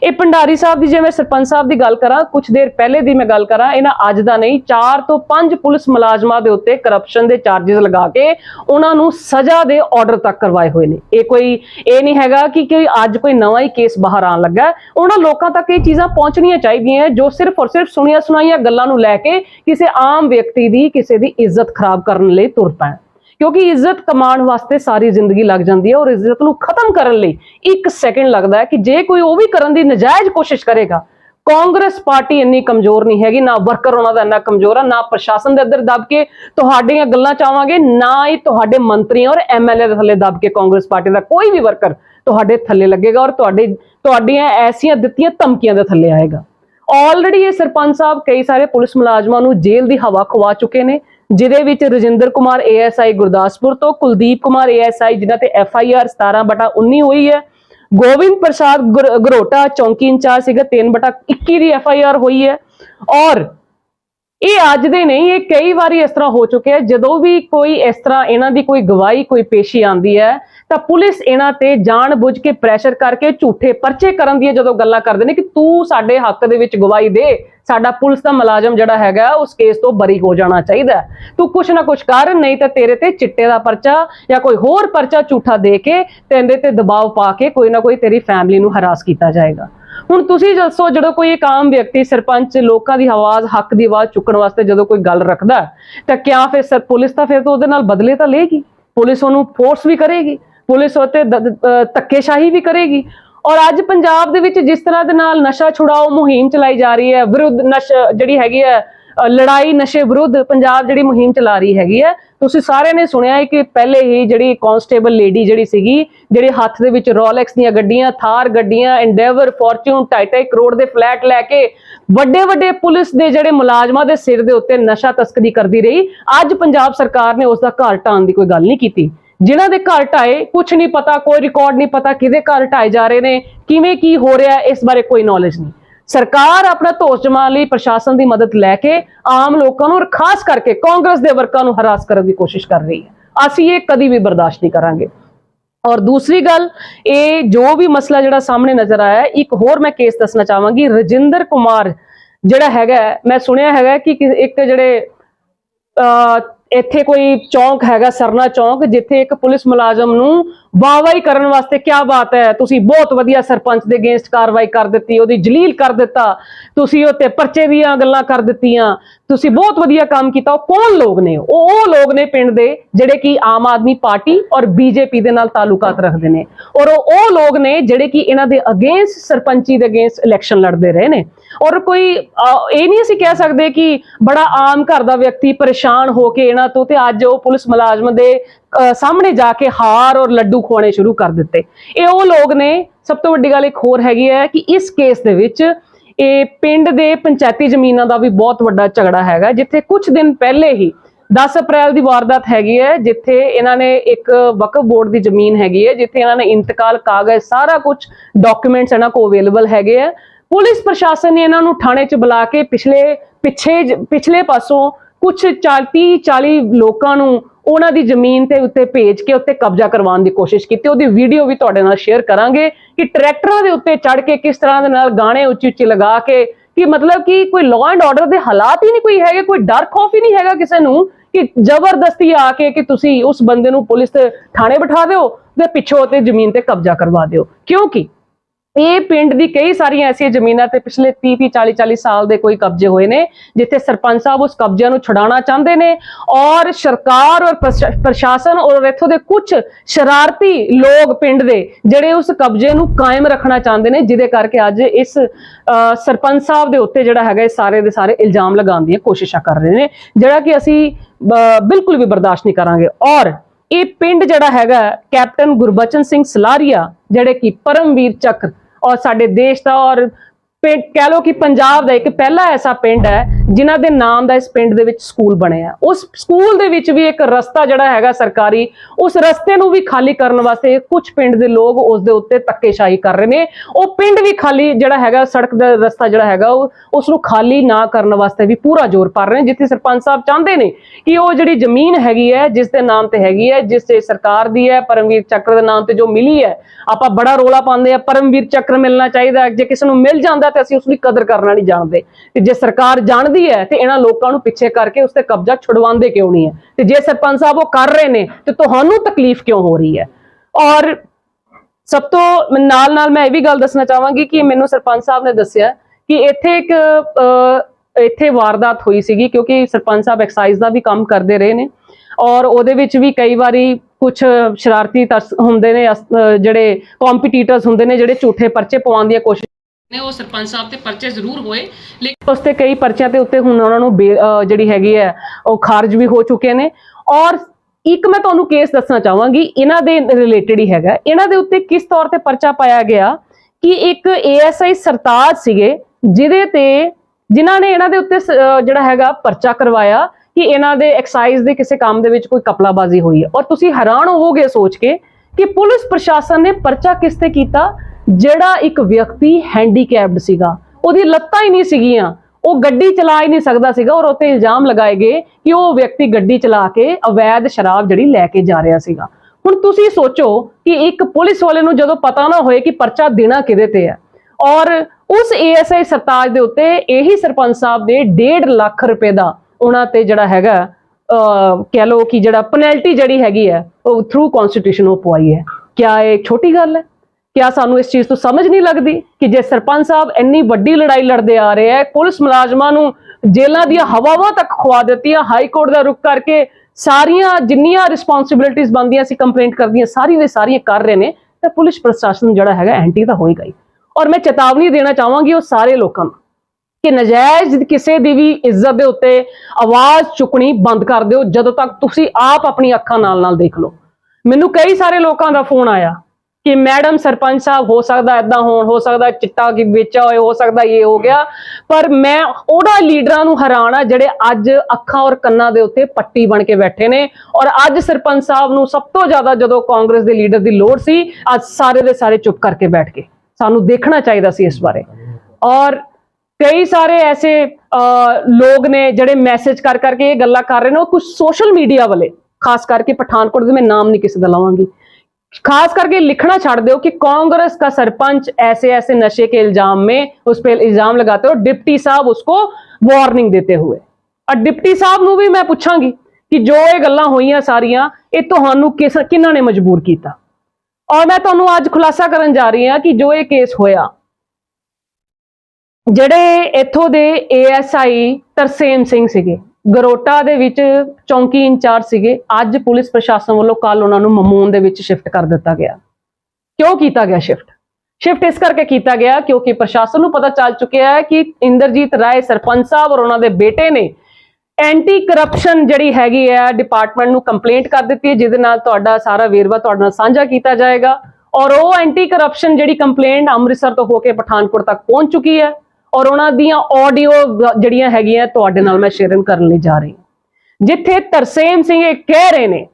ਇਹ ਭੰਡਾਰੀ ਸਾਹਿਬ ਦੀ, ਜੇ ਮੈਂ ਸਰਪੰਚ ਸਾਹਿਬ ਦੀ ਗੱਲ ਕਰਾਂ ਕੁਝ ਦੇਰ ਪਹਿਲੇ ਦੀ ਮੈਂ ਗੱਲ ਕਰਾਂ, ਇਹਨਾਂ ਅੱਜ ਦਾ ਨਹੀਂ 4 ਤੋਂ 5 ਪੁਲਿਸ ਮੁਲਾਜ਼ਮਾਂ ਦੇ ਉੱਤੇ ਕਰਪਸ਼ਨ ਦੇ ਚਾਰजेस ਲਗਾ ਕੇ ਉਹਨਾਂ ਨੂੰ ਸਜ਼ਾ ਦੇ ਆਰਡਰ ਤੱਕ ਕਰਵਾਏ ਹੋਏ ਨੇ। ਇਹ ਕੋਈ, ਇਹ ਨਹੀਂ ਹੈਗਾ ਕਿ ਕੋਈ ਅੱਜ ਕੋਈ ਨਵਾਂ ਹੀ ਕੇਸ ਬਾਹਰ ਆਉਣ ਲੱਗਾ ਉਹਨਾਂ ਲੋਕਾਂ ਤੱਕ ਇਹ ਚੀਜ਼ਾਂ ਪਹੁੰਚਣੀਆਂ ਚਾਹੀਦੀਆਂ ਜੋ ਸਿਰਫ ਔਰ ਸਿਰਫ ਸੁਣੀਆਂ ਸੁਣਾਈਆਂ ਗੱਲਾਂ ਨੂੰ ਲੈ ਕੇ ਕਿਸੇ ਆਮ ਵਿਅਕਤੀ ਦੀ, ਕਿਸੇ ਦੀ ਇੱਜ਼ਤ ਖਰਾਬ ਕਰਨ ਲਈ ਤੁਰ ਪੈਣ। ਕਿਉਂਕਿ ਇੱਜ਼ਤ ਕਮਾਉਣ ਵਾਸਤੇ ਸਾਰੀ ਜ਼ਿੰਦਗੀ ਲੱਗ ਜਾਂਦੀ ਹੈ ਔਰ ਇੱਜ਼ਤ ਨੂੰ ਖਤਮ ਕਰਨ ਲਈ ਇੱਕ ਸੈਕਿੰਡ ਲੱਗਦਾ ਹੈ ਕਿ ਜੇ ਕੋਈ ਉਹ ਵੀ ਕਰਨ ਦੀ ਨਜਾਇਜ਼ ਕੋਸ਼ਿਸ਼ ਕਰੇਗਾ, ਕਾਂਗਰਸ ਪਾਰਟੀ ਇੰਨੀ ਕਮਜ਼ੋਰ ਨਹੀਂ ਹੈਗੀ, ਨਾ ਵਰਕਰ ਉਹਨਾਂ ਦਾ ਇੰਨਾ ਕਮਜ਼ੋਰ ਆ, ਨਾ ਪ੍ਰਸ਼ਾਸਨ ਦੇ ਅੰਦਰ ਦਬ ਕੇ ਤੁਹਾਡੀਆਂ ਗੱਲਾਂ ਚਾਹਾਂਗੇ, ਨਾ ਹੀ ਤੁਹਾਡੇ ਮੰਤਰੀਆਂ ਔਰ ਐਮਐਲਏ ਦੇ ਥੱਲੇ ਦਬ ਕੇ ਕਾਂਗਰਸ ਪਾਰਟੀ ਦਾ ਕੋਈ ਵੀ ਵਰਕਰ ਤੁਹਾਡੇ ਥੱਲੇ ਲੱਗੇਗਾ ਔਰ ਤੁਹਾਡੇ, ਤੁਹਾਡੀਆਂ ਐਸੀਆਂ ਦਿੱਤੀਆਂ ਧਮਕੀਆਂ ਦੇ ਥੱਲੇ ਆਏਗਾ। ਆਲਰੇਡੀ ਇਹ ਸਰਪੰਚ ਸਾਹਿਬ ਕਈ ਸਾਰੇ ਪੁਲਿਸ ਮੁਲਾਜ਼ਮਾਂ ਨੂੰ ਜੇਲ੍ਹ ਦੀ ਹਵਾ ਖਵਾ ਚੁੱਕੇ ਨੇ ਜਿਹਦੇ ਵਿੱਚ ਰਜਿੰਦਰ ਕੁਮਾਰ ਏਐਸਆਈ ਗੁਰਦਾਸਪੁਰ ਤੋਂ, ਕੁਲਦੀਪ ਕੁਮਾਰ ਏਐਸਆਈ ਜਿਨ੍ਹਾਂ ਤੇ ਐਫਆਈਆਰ 17 ਬਟਾ 19 ਹੋਈ ਹੈ। ਗੋਬਿੰਦ ਪ੍ਰਸਾਦ ਗੁਰ- ਗਰੋਟਾ ਚੌਂਕੀ ਇੰਚਾਰਜ ਸੀਗਾ 3 ਬਟਾ 21 ਦੀ ਐਫਆਈਆਰ ਹੋਈ ਹੈ। ਔਰ ਇਹ ਅੱਜ ਦੇ ਨਹੀਂ ਇਹ ਕਈ ਵਾਰੀ ਇਸ ਤਰ੍ਹਾਂ ਹੋ ਚੁੱਕਿਆ ਜਦੋਂ ਵੀ ਕੋਈ ਇਸ ਤਰ੍ਹਾਂ ਇਹਨਾਂ ਦੀ ਕੋਈ ਗਵਾਹੀ, ਕੋਈ ਪੇਸ਼ੀ ਆਂਦੀ ਹੈ ਤਾਂ ਪੁਲਿਸ ਇਹਨਾਂ ਤੇ ਜਾਣ ਬੁੱਝ ਕੇ ਪ੍ਰੈਸ਼ਰ ਕਰਕੇ ਝੂਠੇ ਪਰਚੇ ਕਰਨ ਦੀਆਂ ਜਦੋਂ ਗੱਲਾਂ ਕਰਦੇ ਨੇ ਕਿ ਤੂੰ ਸਾਡੇ ਹੱਕ ਦੇ ਵਿੱਚ ਗਵਾਹੀ ਦੇ, ਸਾਡਾ ਪੁਲਿਸ ਦਾ ਮੁਲਾਜ਼ਮ ਜਿਹੜਾ ਹੈਗਾ ਉਸ ਕੇਸ ਤੋਂ ਬਰੀ ਹੋ ਜਾਣਾ ਚਾਹੀਦਾ ਤੂੰ ਕੁਛ ਨਾ ਕੁਛ ਕਰ, ਨਹੀਂ ਤਾਂ ਤੇਰੇ ਤੇ ਚਿੱਟੇ ਦਾ ਪਰਚਾ ਜਾਂ ਕੋਈ ਹੋਰ ਪਰਚਾ ਝੂਠਾ ਦੇ ਕੇ ਤੇਂਦੇ ਤੇ ਦਬਾਅ ਪਾ ਕੇ ਕੋਈ ਨਾ ਕੋਈ ਤੇਰੀ ਫੈਮਿਲੀ ਨੂੰ ਹਰਾਸ ਕੀਤਾ ਜਾਏਗਾ। ਹੁਣ ਤੁਸੀਂ ਦੱਸੋ, ਜਦੋਂ ਕੋਈ ਇੱਕ ਆਮ ਵਿਅਕਤੀ ਸਰਪੰਚ ਲੋਕਾਂ ਦੀ ਆਵਾਜ਼, ਹੱਕ ਦੀ ਆਵਾਜ਼ ਚੁੱਕਣ ਵਾਸਤੇ ਜਦੋਂ ਕੋਈ ਗੱਲ ਰੱਖਦਾ ਤਾਂ ਕਿਆ ਫਿਰ ਸਰ ਪੁਲਿਸ ਤਾਂ ਫਿਰ ਤਾਂ ਉਹਦੇ ਨਾਲ ਬਦਲੇ ਤਾਂ ਲਏਗੀ। ਪੁਲਿਸ ਉਹਨੂੰ ਫੋਰਸ ਵੀ ਕਰੇਗੀ। ਪੁਲਿਸ ਉਹਤੇ ਧੱਕੇਸ਼ਾਹੀ ਵੀ ਕਰੇਗੀ। ਔਰ ਅੱਜ ਪੰਜਾਬ ਦੇ ਵਿੱਚ ਜਿਸ ਤਰ੍ਹਾਂ ਦੇ ਨਾਲ ਨਸ਼ਾ ਛੁਡਾਓ ਮੁਹਿੰਮ ਚਲਾਈ ਜਾ ਰਹੀ ਹੈ, ਵਿਰੁੱਧ ਨਸ਼ਾ ਜਿਹੜੀ ਹੈਗੀ ਹੈ ਲੜਾਈ ਨਸ਼ੇ ਵਿਰੁੱਧ ਪੰਜਾਬ ਜਿਹੜੀ ਮੁਹਿੰਮ ਚਲਾ ਰਹੀ ਹੈਗੀ ਹੈ। ਤੁਸੀਂ ਸਾਰਿਆਂ ਨੇ ਸੁਣਿਆ ਹੈ ਕਿ ਪਹਿਲੇ ਹੀ ਜਿਹੜੀ ਕਾਂਸਟੇਬਲ ਲੇਡੀ ਜਿਹੜੀ ਸੀਗੀ, ਜਿਹੜੇ ਹੱਥ ਦੇ ਵਿੱਚ ਰੋਲੈਕਸ ਦੀਆਂ ਗੱਡੀਆਂ, ਥਾਰ ਗੱਡੀਆਂ ਐਂਡੇਵਰ ਫੋਰਚੂਨ 2.5 ਕਰੋੜ ਦੇ ਫਲੈਟ ਲੈ ਕੇ ਵੱਡੇ ਵੱਡੇ ਪੁਲਿਸ ਦੇ ਜਿਹੜੇ ਮੁਲਾਜ਼ਮਾਂ ਦੇ ਸਿਰ ਦੇ ਉੱਤੇ ਨਸ਼ਾ ਤਸਕਰੀ ਕਰਦੀ ਰਹੀ। ਅੱਜ ਪੰਜਾਬ ਸਰਕਾਰ ਨੇ ਉਸ ਦਾ ਘਰ ਢਾਉਣ ਦੀ ਕੋਈ ਗੱਲ ਨਹੀਂ ਕੀਤੀ। ਜਿਨ੍ਹਾਂ ਦੇ ਘਰ ਢਾਏ ਕੁਝ ਨਹੀਂ ਪਤਾ, ਕੋਈ ਰਿਕਾਰਡ ਨਹੀਂ ਪਤਾ ਕਿਹਦੇ ਘਰ ਢਾਏ ਜਾ ਰਹੇ ਨੇ, ਕਿਵੇਂ ਕੀ ਹੋ ਰਿਹਾ ਇਸ ਬਾਰੇ ਕੋਈ ਨੌਲੇਜ ਨਹੀਂ। ਸਰਕਾਰ ਆਪਣਾ ਧੋਸ ਜਮਾਉਣ ਲਈ ਪ੍ਰਸ਼ਾਸਨ ਦੀ ਮਦਦ ਲੈ ਕੇ ਆਮ ਲੋਕਾਂ ਨੂੰ ਔਰ ਖਾਸ ਕਰਕੇ ਕਾਂਗਰਸ ਦੇ ਵਰਕਰਾਂ ਨੂੰ ਹਰਾਸ ਕਰਨ ਦੀ ਕੋਸ਼ਿਸ਼ ਕਰ ਰਹੀ ਹੈ। ਅਸੀਂ ਇਹ ਕਦੀ ਵੀ ਬਰਦਾਸ਼ਤ ਨਹੀਂ ਕਰਾਂਗੇ। ਔਰ ਦੂਸਰੀ ਗੱਲ, ਇਹ ਜੋ ਵੀ ਮਸਲਾ ਜਿਹੜਾ ਸਾਹਮਣੇ ਨਜ਼ਰ ਆਇਆ ਇੱਕ ਹੋਰ ਮੈਂ ਕੇਸ ਦੱਸਣਾ ਚਾਹਾਂਗੀ, ਰਜਿੰਦਰ ਕੁਮਾਰ ਜਿਹੜਾ ਹੈਗਾ ਮੈਂ ਸੁਣਿਆ ਹੈਗਾ ਕਿ ਕਿ- ਇੱਕ ਜਿਹੜੇ, ਅਹ ਇੱਥੇ ਕੋਈ ਚੌਂਕ ਹੈਗਾ ਸਰਨਾ ਚੌਂਕ ਜਿੱਥੇ ਇੱਕ ਪੁਲਿਸ ਮੁਲਾਜ਼ਮ ਨੂੰ ਵਾਹਵਾਈ ਕਰਨ ਵਾਸਤੇ ਕੀ ਬਾਤ ਹੈ। ਤੁਸੀਂ ਬਹੁਤ ਵਧੀਆ ਸਰਪੰਚ ਦੇ ਅਗੇਂਸਟ ਕਾਰਵਾਈ ਕਰ ਦਿੱਤੀ, ਉਹਦੀ ਜਲੀਲ ਕਰ ਦਿੱਤਾ। ਤੁਸੀਂ ਉੱਤੇ ਪਰਚੇ ਦੀਆਂ ਗੱਲਾਂ ਕਰ ਦਿੱਤੀਆਂ। ਤੁਸੀਂ ਬਹੁਤ ਵਧੀਆ ਕੰਮ ਕੀਤਾ। ਉਹ ਕੌਣ ਲੋਕ ਨੇ? ਉਹ ਉਹ ਲੋਕ ਨੇ ਪਿੰਡ ਦੇ ਜਿਹੜੇ ਕਿ ਆਮ ਆਦਮੀ ਪਾਰਟੀ ਔਰ ਬੀਜੇਪੀ ਦੇ ਨਾਲ ਤਾਲੁਕਾਤ ਰੱਖਦੇ ਨੇ। ਔਰ ਉਹ ਉਹ ਲੋਕ ਨੇ ਜਿਹੜੇ ਕਿ ਇਹਨਾਂ ਦੇ ਅਗੇਂਸਟ ਸਰਪੰਚੀ ਦੇ ਅਗੇਂਸਟ ਇਲੈਕਸ਼ਨ ਲੜਦੇ ਰਹੇ ਨੇ। ਔਰ ਕੋਈ ਇਹ ਨਹੀਂ ਅਸੀਂ ਕਹਿ ਸਕਦੇ ਕਿ ਬੜਾ ਆਮ ਘਰ ਦਾ ਵਿਅਕਤੀ ਪਰੇਸ਼ਾਨ ਹੋ ਕੇ ਇਹਨਾਂ ਤੋਂ ਤੇ ਅੱਜ ਉਹ ਪੁਲਿਸ ਮੁਲਾਜ਼ਮ ਦੇ ਸਾਹਮਣੇ ਜਾ ਕੇ ਹਾਰ ਔਰ ਲੱਡੂ ਖਵਾਉਣੇ ਸ਼ੁਰੂ ਕਰ ਦਿੱਤੇ। ਇਹ ਉਹ ਲੋਕ ਨੇ, ਸਭ ਤੋਂ ਵੱਡੀ ਗੱਲ ਇੱਕ ਹੋਰ ਹੈਗੀ ਹੈ ਕਿ ਇਸ ਕੇਸ ਦੇ ਵਿੱਚ ਇਹ ਪਿੰਡ ਦੇ ਪੰਚਾਇਤੀ ਜ਼ਮੀਨਾਂ ਦਾ ਵੀ ਬਹੁਤ ਵੱਡਾ ਝਗੜਾ ਹੈਗਾ, ਜਿੱਥੇ ਕੁਝ ਦਿਨ ਪਹਿਲੇ ਹੀ 10 ਅਪ੍ਰੈਲ ਦੀ ਵਾਰਦਾਤ ਹੈਗੀ ਹੈ, ਜਿੱਥੇ ਇਹਨਾਂ ਨੇ ਇੱਕ ਵਕਫ ਬੋਰਡ ਦੀ ਜ਼ਮੀਨ ਹੈਗੀ ਹੈ, ਜਿੱਥੇ ਇਹਨਾਂ ਨੇ ਇੰਤਕਾਲ ਕਾਗਜ਼ ਸਾਰਾ ਕੁਝ ਡਾਕੂਮੈਂਟਸ ਇਹਨਾਂ ਕੋਲ ਅਵੇਲੇਬਲ ਹੈਗੇ ਆ। ਪੁਲਿਸ ਪ੍ਰਸ਼ਾਸਨ ਨੇ ਇਹਨਾਂ ਨੂੰ ਥਾਣੇ 'ਚ ਬੁਲਾ ਕੇ ਪਿਛਲੇ, ਪਿੱਛੇ ਪਿਛਲੇ ਪਾਸੋਂ ਕੁਝ 30 40 ਲੋਕਾਂ ਨੂੰ ਉਹਨਾਂ ਦੀ ਜ਼ਮੀਨ ਤੇ ਉੱਤੇ ਭੇਜ ਕੇ ਉੱਤੇ ਕਬਜ਼ਾ ਕਰਵਾਉਣ ਦੀ ਕੋਸ਼ਿਸ਼ ਕੀਤੀ। ਉਹਦੀ ਵੀਡੀਓ ਵੀ ਤੁਹਾਡੇ ਨਾਲ ਸ਼ੇਅਰ ਕਰਾਂਗੇ ਕਿ ਟਰੈਕਟਰਾਂ ਦੇ ਉੱਤੇ ਚੜ ਕੇ ਕਿਸ ਤਰ੍ਹਾਂ ਦੇ ਨਾਲ ਗਾਣੇ ਉੱਚੀ ਉੱਚੀ ਲਗਾ ਕੇ ਕਿ ਮਤਲਬ ਕਿ ਕੋਈ ਲਾਅ ਐਂਡ ਆਰਡਰ ਦੇ ਹਾਲਾਤ ਹੀ ਨਹੀਂ ਕੋਈ ਹੈਗੇ, ਕੋਈ ਡਰ ਖੌਫ ਹੀ ਨਹੀਂ ਹੈਗਾ ਕਿਸੇ ਨੂੰ ਕਿ ਜ਼ਬਰਦਸਤੀ ਆ ਕੇ ਕਿ ਤੁਸੀਂ ਉਸ ਬੰਦੇ ਨੂੰ ਪੁਲਿਸ ਥਾਣੇ ਬਿਠਾ ਦਿਓ ਤੇ ਪਿੱਛੋਂ ਤੇ ਜ਼ਮੀਨ ਤੇ ਕਬਜ਼ਾ ਕਰਵਾ ਦਿਓ। ਕਿਉਂਕਿ ਇਹ ਪਿੰਡ ਦੀ ਕਈ ਸਾਰੀਆਂ ਐਸੀਆਂ ਜ਼ਮੀਨਾਂ ਤੇ ਪਿਛਲੇ 30 30 40 40 ਸਾਲ ਦੇ ਕੋਈ ਕਬਜ਼ੇ ਹੋਏ ਨੇ, ਜਿੱਥੇ ਸਰਪੰਚ ਸਾਹਿਬ ਉਸ ਕਬਜ਼ਿਆਂ ਨੂੰ ਛੁਡਾਉਣਾ ਚਾਹੁੰਦੇ ਨੇ ਔਰ ਸਰਕਾਰ ਔਰ ਪ੍ਰਸ਼ਾ- ਪ੍ਰਸ਼ਾਸਨ ਔਰ ਇੱਥੋਂ ਦੇ ਕੁਝ ਸ਼ਰਾਰਤੀ ਲੋਕ ਪਿੰਡ ਦੇ ਜਿਹੜੇ ਉਸ ਕਬਜ਼ੇ ਨੂੰ ਕਾਇਮ ਰੱਖਣਾ ਚਾਹੁੰਦੇ ਨੇ, ਜਿਹਦੇ ਕਰਕੇ ਅੱਜ ਇਸ ਸਰਪੰਚ ਸਾਹਿਬ ਦੇ ਉੱਤੇ ਜਿਹੜਾ ਹੈਗਾ ਇਹ ਸਾਰੇ ਦੇ ਸਾਰੇ ਇਲਜ਼ਾਮ ਲਗਾਉਣ ਦੀਆਂ ਕੋਸ਼ਿਸ਼ਾਂ ਕਰ ਰਹੇ ਨੇ, ਜਿਹੜਾ ਕਿ ਅਸੀਂ ਬਿਲਕੁਲ ਵੀ ਬਰਦਾਸ਼ਤ ਨਹੀਂ ਕਰਾਂਗੇ। ਔਰ ਇਹ ਪਿੰਡ ਜਿਹੜਾ ਹੈਗਾ, ਕੈਪਟਨ ਗੁਰਬਚਨ ਸਿੰਘ ਸਲਾਰੀਆ, ਜਿਹੜੇ ਕਿ ਪਰਮਵੀਰ ਚੱਕਰ ਔਰ ਸਾਡੇ ਦੇਸ਼ ਦਾ ਔਰ ਪਿੰਡ ਕਹਿ ਲਓ ਕਿ ਪੰਜਾਬ ਦਾ ਇੱਕ ਪਹਿਲਾ ਐਸਾ ਪਿੰਡ ਹੈ ਜਿਨ੍ਹਾਂ ਦੇ ਨਾਮ ਦਾ ਇਸ ਪਿੰਡ ਦੇ ਵਿੱਚ ਸਕੂਲ ਬਣਿਆ। ਉਸ ਸਕੂਲ ਦੇ ਵਿੱਚ ਵੀ ਇੱਕ ਰਸਤਾ ਜਿਹੜਾ ਹੈਗਾ ਸਰਕਾਰੀ, ਉਸ ਰਸਤੇ ਨੂੰ ਵੀ ਖਾਲੀ ਕਰਨ ਵਾਸਤੇ ਕੁਝ ਪਿੰਡ ਦੇ ਲੋਕ ਉਸ ਦੇ ਉੱਤੇ ਧੱਕੇਸ਼ਾਹੀ ਕਰ ਰਹੇ ਨੇ। ਉਹ ਪਿੰਡ ਵੀ ਖਾਲੀ ਜਿਹੜਾ ਹੈਗਾ, ਸੜਕ ਦਾ ਰਸਤਾ ਜਿਹੜਾ ਹੈਗਾ, ਉਹ ਉਸ ਨੂੰ ਖਾਲੀ ਨਾ ਕਰਨ ਵਾਸਤੇ ਵੀ ਪੂਰਾ ਜ਼ੋਰ ਪਾ ਰਹੇ ਨੇ, ਜਿੱਥੇ ਸਰਪੰਚ ਸਾਹਿਬ ਚਾਹੁੰਦੇ ਨੇ ਕਿ ਉਹ ਜਿਹੜੀ ਜ਼ਮੀਨ ਹੈਗੀ ਹੈ, ਜਿਸ ਦੇ ਨਾਮ ਤੇ ਹੈਗੀ ਹੈ, ਜਿਸ ਤੇ ਸਰਕਾਰ ਦੀ ਹੈ, ਪਰਮਵੀਰ ਚੱਕਰ ਦੇ ਨਾਮ ਤੇ ਜੋ ਮਿਲੀ ਹੈ, ਆਪਾਂ ਬੜਾ ਰੋਲਾ ਪਾਉਂਦੇ ਆ ਪਰਮਵੀਰ ਚੱਕਰ ਮਿਲਣਾ ਚਾਹੀਦਾ ਜੇ ਕਿਸੇ ਨੂੰ ਮਿਲ ਜਾਂਦਾ ਤੇ ਅਸੀਂ ਉਸ ਦੀ ਕਦਰ ਕਰਨਾ ਨਹੀਂ ਜਾਣਦੇ। ਤੇ ਜੇ ਸਰਕਾਰ ਜਾਣਦੀ ਹੈ ਤੇ ਇਹਨਾਂ ਲੋਕਾਂ ਨੂੰ ਪਿੱਛੇ ਕਰਕੇ ਉਸ ਤੇ ਕਬਜ਼ਾ ਛੁਡਵਾਉਂਦੇ ਕਿਉਂ ਨਹੀਂ ਹੈ? ਤੇ ਜੇ ਸਰਪੰਚ ਸਾਹਿਬ ਉਹ ਕਰ ਰਹੇ ਨੇ ਤੇ ਤੁਹਾਨੂੰ ਤਕਲੀਫ ਕਿਉਂ ਹੋ ਰਹੀ ਹੈ? ਔਰ ਸਭ ਤੋਂ ਨਾਲ ਨਾਲ ਮੈਂ ਇਹ ਵੀ ਗੱਲ ਦੱਸਣਾ ਚਾਹਾਂਗੀ ਕਿ ਮੈਨੂੰ ਸਰਪੰਚ ਸਾਹਿਬ ਨੇ ਦੱਸਿਆ ਕਿ ਇੱਥੇ ਇੱਕ ਅਹ, ਇੱਥੇ ਵਾਰਦਾਤ ਹੋਈ ਸੀਗੀ ਕਿਉਂਕਿ ਸਰਪੰਚ ਸਾਹਿਬ ਐਕਸਾਈਜ਼ ਦਾ ਵੀ ਕੰਮ ਕਰਦੇ ਰਹੇ ਨੇ ਔਰ ਉਹਦੇ ਵਿੱਚ ਵੀ ਕਈ ਵਾਰੀ ਕੁਝ ਸ਼ਰਾਰਤੀ ਤਰਸ ਹੁੰਦੇ ਨੇ ਜਿਹੜੇ ਕੰਪੀਟੀਟਰਸ ਹੁੰਦੇ ਨੇ ਜਿਹੜੇ ਝੂਠੇ ਪਰਚੇ ਪਵਾਉਣ ਦੀਆਂ ਕੋਸ਼ਿਸ਼ ਨੇ ਉਹ ਸਰਪੰਚ ਸਾਹਿਬ ਤੇ ਪਰਚੇ ਜ਼ਰੂਰ ਹੋਏ ਲੇਕਿਨ ਉਸ ਤੇ ਕਈ ਪਰਚਿਆਂ ਤੇ ਉੱਤੇ ਹੁਣ ਉਹਨਾਂ ਨੂੰ ਬੇ- ਅਹ, ਜਿਹੜੀ ਹੈਗੀ ਹੈ ਉਹ ਖਾਰਜ ਵੀ ਹੋ ਚੁੱਕੇ ਨੇ। ਔਰ ਇੱਕ ਮੈਂ ਤੁਹਾਨੂੰ ਕੇਸ ਦੱਸਣਾ ਚਾਹਾਂਗੀ ਇਹਨਾਂ ਦੇ ਰਿਲੇਟਡ ਹੀ ਹੈਗਾ। ਇਹਨਾਂ ਦੇ ਉੱਤੇ ਕਿਸ ਤੌਰ ਤੇ ਪਰਚਾ ਪਾਇਆ ਗਿਆ ਕਿ ਇੱਕ ਏਐਸਆਈ ਸਰਤਾਜ ਸੀਗੇ ਜਿਹਦੇ ਤੇ ਜਿਨ੍ਹਾਂ ਨੇ ਇਹਨਾਂ ਦੇ ਉੱਤੇ ਸ- ਅਹ ਜਿਹੜਾ ਹੈਗਾ ਪਰਚਾ ਕਰਵਾਇਆ ਕਿ ਇਹਨਾਂ ਦੇ ਐਕਸਾਈਜ਼ ਦੇ ਕਿਸੇ ਕੰਮ ਦੇ ਵਿੱਚ ਕੋਈ ਕਪਲਾਬਾਜ਼ੀ ਹੋਈ ਹੈ। ਔਰ ਤੁਸੀਂ ਹੈਰਾਨ ਹੋਵੋਗੇ ਸੋਚ ਕੇ ਕਿ ਪੁਲਿਸ ਪ੍ਰਸ਼ਾਸਨ ਨੇ ਪਰਚਾ ਕਿਸ ਤੇ ਕੀਤਾ ਜਿਹੜਾ ਇੱਕ ਵਿਅਕਤੀ ਹੈਂਡੀਕੈਪਡ ਸੀਗਾ, ਉਹਦੀ ਲੱਤਾਂ ਹੀ ਨਹੀਂ ਸੀਗੀਆਂ, ਉਹ ਗੱਡੀ ਚਲਾ ਹੀ ਨਹੀਂ ਸਕਦਾ ਸੀਗਾ ਔਰ ਉੱਤੇ ਇਲਜ਼ਾਮ ਲਗਾਏ ਗਏ ਕਿ ਉਹ ਵਿਅਕਤੀ ਗੱਡੀ ਚਲਾ ਕੇ ਅਵੈਧ ਸ਼ਰਾਬ ਜਿਹੜੀ ਲੈ ਕੇ ਜਾ ਰਿਹਾ ਸੀਗਾ। ਹੁਣ ਤੁਸੀਂ ਸੋਚੋ ਕਿ ਇੱਕ ਪੁਲਿਸ ਵਾਲੇ ਨੂੰ ਜਦੋਂ ਪਤਾ ਨਾ ਹੋਏ ਕਿ ਪਰਚਾ ਦੇਣਾ ਕਿਹਦੇ ਤੇ ਹੈ, ਔਰ ਉਸ ਏਐਸਆਈ ਸਰਤਾਜ ਦੇ ਉੱਤੇ ਇਹੀ ਸਰਪੰਚ ਸਾਹਿਬ ਨੇ 1.5 ਲੱਖ ਰੁਪਏ ਦਾ ਉਹਨਾਂ ਤੇ ਜਿਹੜਾ ਹੈਗਾ ਕਹਿ ਲਓ ਕਿ ਜਿਹੜਾ ਪੈਨਲਟੀ ਜਿਹੜੀ ਹੈਗੀ ਹੈ, ਉਹ ਥਰੂ ਕਨਸਟੀਟਿਊਸ਼ਨ ਉਹ ਪਵਾਈ ਹੈ। ਕਿਆ ਇਹ ਛੋਟੀ ਗੱਲ ਹੈ? ਕਿਆ ਸਾਨੂੰ ਇਸ ਚੀਜ਼ ਤੋਂ ਸਮਝ ਨਹੀਂ ਲੱਗਦੀ ਕਿ ਜੇ ਸਰਪੰਚ ਸਾਹਿਬ ਇੰਨੀ ਵੱਡੀ ਲੜਾਈ ਲੜਦੇ ਆ ਰਹੇ ਹੈ ਪੁਲਿਸ ਮੁਲਾਜ਼ਮਾਂ ਨੂੰ ਜੇਲ੍ਹਾਂ ਦੀਆਂ ਹਵਾਵਾਂ ਤੱਕ ਖਵਾ ਦਿੱਤੀਆਂ, ਹਾਈ ਕੋਰਟ ਦਾ ਰੁਖ ਕਰਕੇ ਸਾਰੀਆਂ ਜਿੰਨੀਆਂ ਰਿਸਪੌਂਸਿਬਿਲਿਟੀਆਂ ਬਣਦੀਆਂ ਸੀ ਕੰਪਲੇਂਟ ਕਰਦੀਆਂ ਸਾਰੀਆਂ ਦੇ ਸਾਰੀਆਂ ਕਰ ਰਹੇ ਨੇ, ਤਾਂ ਪੁਲਿਸ ਪ੍ਰਸ਼ਾਸਨ ਜਿਹੜਾ ਹੈਗਾ ਐਂਟੀ ਤਾਂ ਹੋਏਗਾ ਹੀ। ਔਰ ਮੈਂ ਚੇਤਾਵਨੀ ਦੇਣਾ ਚਾਹਾਂਗੀ ਉਹ ਸਾਰੇ ਲੋਕਾਂ ਨੂੰ ਕਿ ਨਜਾਇਜ਼ ਕਿਸੇ ਦੀ ਵੀ ਇੱਜ਼ਤ ਦੇ ਉੱਤੇ ਆਵਾਜ਼ ਚੁੱਕਣੀ ਬੰਦ ਕਰ ਦਿਓ, ਜਦੋਂ ਤੱਕ ਤੁਸੀਂ ਆਪ ਆਪਣੀ ਅੱਖਾਂ ਨਾਲ ਨਾਲ ਦੇਖ ਲਓ। ਮੈਨੂੰ ਕਈ ਸਾਰੇ ਲੋਕਾਂ ਦਾ ਫੋਨ ਆਇਆ। ਕਿ ਮੈਡਮ ਸਰਪੰਚ ਸਾਹਿਬ ਹੋ ਸਕਦਾ ਐਦਾਂ ਹੋਣ, ਹੋ ਸਕਦਾ ਚਿੱਟਾ ਕੀ ਵੇਚਿਆ ਹੋਏ, ਹੋ ਸਕਦਾ ਇਹ ਹੋ ਗਿਆ। ਪਰ ਮੈਂ ਉਹਨਾਂ ਲੀਡਰਾਂ ਨੂੰ ਹੈਰਾਨ ਆ, ਜਿਹੜੇ ਅੱਜ ਅੱਖਾਂ ਔਰ ਕੰਨਾਂ ਦੇ ਉੱਤੇ ਪੱਟੀ ਬਣ ਕੇ ਬੈਠੇ ਨੇ। ਔਰ ਅੱਜ ਸਰਪੰਚ ਸਾਹਿਬ ਨੂੰ ਸਭ ਤੋਂ ਜ਼ਿਆਦਾ ਜਦੋਂ ਕਾਂਗਰਸ ਦੇ ਲੀਡਰ ਦੀ ਲੋੜ ਸੀ, ਅੱਜ ਸਾਰੇ ਦੇ ਸਾਰੇ ਚੁੱਪ ਕਰਕੇ ਬੈਠ ਗਏ। ਸਾਨੂੰ ਦੇਖਣਾ ਚਾਹੀਦਾ ਸੀ ਇਸ ਬਾਰੇ। ਔਰ ਕਈ ਸਾਰੇ ਐਸੇ ਲੋਕ ਨੇ ਜਿਹੜੇ ਮੈਸੇਜ ਕਰ ਕਰਕੇ ਇਹ ਗੱਲਾਂ ਕਰ ਰਹੇ ਨੇ, ਉਹ ਕੁਝ ਸੋਸ਼ਲ ਮੀਡੀਆ ਵਾਲੇ, ਖਾਸ ਕਰਕੇ ਪਠਾਨਕੋਟ ਦੇ, ਮੈਂ ਨਾਮ ਨਹੀਂ ਕਿਸੇ ਦਾ ਲਵਾਂਗੀ। खास करके लिखना छोड़ दो कि कांग्रेस का सरपंच ऐसे ऐसे नशे के इल्जाम में उस पर इल्जाम लगाते हो डिप्टी साहब उसको वार्निंग देते हुए और डिप्टी साहब ਨੂੰ ਵੀ ਮੈਂ ਪੁੱਛਾਂਗੀ ਕਿ ਜੋ ਇਹ ਗੱਲਾਂ ਹੋਈਆਂ ਸਾਰੀਆਂ ਇਹ ਤੁਹਾਨੂੰ ਕਿਸ ਕਿਹਨਾਂ ਨੇ ਮਜਬੂਰ ਕੀਤਾ ਔਰ ਮੈਂ ਤੁਹਾਨੂੰ ਅੱਜ ਖੁਲਾਸਾ ਕਰਨ ਜਾ ਰਹੀ ਹਾਂ ਕਿ ਜੋ ਇਹ ਕੇਸ ਹੋਇਆ ਜਿਹੜੇ ਇੱਥੋਂ ਦੇ ਏਐਸਆਈ ਤਰਸੇਮ ਸਿੰਘ ਸੀਗੇ ਗਰੋਟਾ ਦੇ ਵਿੱਚ ਚੌਂਕੀ ਇੰਚਾਰਜ ਸੀਗੇ। ਅੱਜ ਪੁਲਿਸ ਪ੍ਰਸ਼ਾਸਨ ਵੱਲੋਂ ਕੱਲ ਉਹਨਾਂ ਨੂੰ ਮਮੂਨ ਦੇ ਵਿੱਚ ਸ਼ਿਫਟ ਕਰ ਦਿੱਤਾ ਗਿਆ। ਕਿਉਂ ਕੀਤਾ ਗਿਆ ਸ਼ਿਫਟ ਸ਼ਿਫਟ ਇਸ ਕਰਕੇ ਕੀਤਾ ਗਿਆ ਕਿਉਂਕਿ ਪ੍ਰਸ਼ਾਸਨ ਨੂੰ ਪਤਾ ਚੱਲ ਚੁੱਕਿਆ ਹੈ ਕਿ ਇੰਦਰਜੀਤ ਰਾਏ, ਸਰਪੰਚ ਸਾਹਿਬ ਔਰ ਉਹਨਾਂ ਦੇ ਬੇਟੇ ਨੇ ਐਂਟੀ ਕਰਪਸ਼ਨ ਜਿਹੜੀ ਹੈਗੀ ਹੈ ਡਿਪਾਰਟਮੈਂਟ ਨੂੰ ਕੰਪਲੇਂਟ ਕਰ ਦਿੱਤੀ ਹੈ, ਜਿਹਦੇ ਨਾਲ ਤੁਹਾਡਾ ਸਾਰਾ ਵੇਰਵਾ ਤੁਹਾਡੇ ਨਾਲ ਸਾਂਝਾ ਕੀਤਾ ਜਾਏਗਾ। ਔਰ ਉਹ ਐਂਟੀ ਕਰਪਸ਼ਨ ਜਿਹੜੀ ਕੰਪਲੇਂਟ ਅੰਮ੍ਰਿਤਸਰ ਤੋਂ ਹੋ ਕੇ ਪਠਾਨਕੋਟ ਤੱਕ ਪਹੁੰਚ ਚੁੱਕੀ ਹੈ। ਔਰ ਉਹਨਾਂ ਦੀਆਂ ਆਡੀਓ ਜਿਹੜੀਆਂ ਹੈਗੀਆਂ ਤੁਹਾਡੇ ਨਾਲ ਮੈਂ ਸ਼ੇਅਰਿੰਗ ਕਰਨ ਲਈ ਜਾ ਰਹੀ ਹਾਂ। ਜਿੱਥੇ ਤਰਸੇਮ ਸਿੰਘ ਇਹ ਕਹਿ ਰਹੇ ਨੇ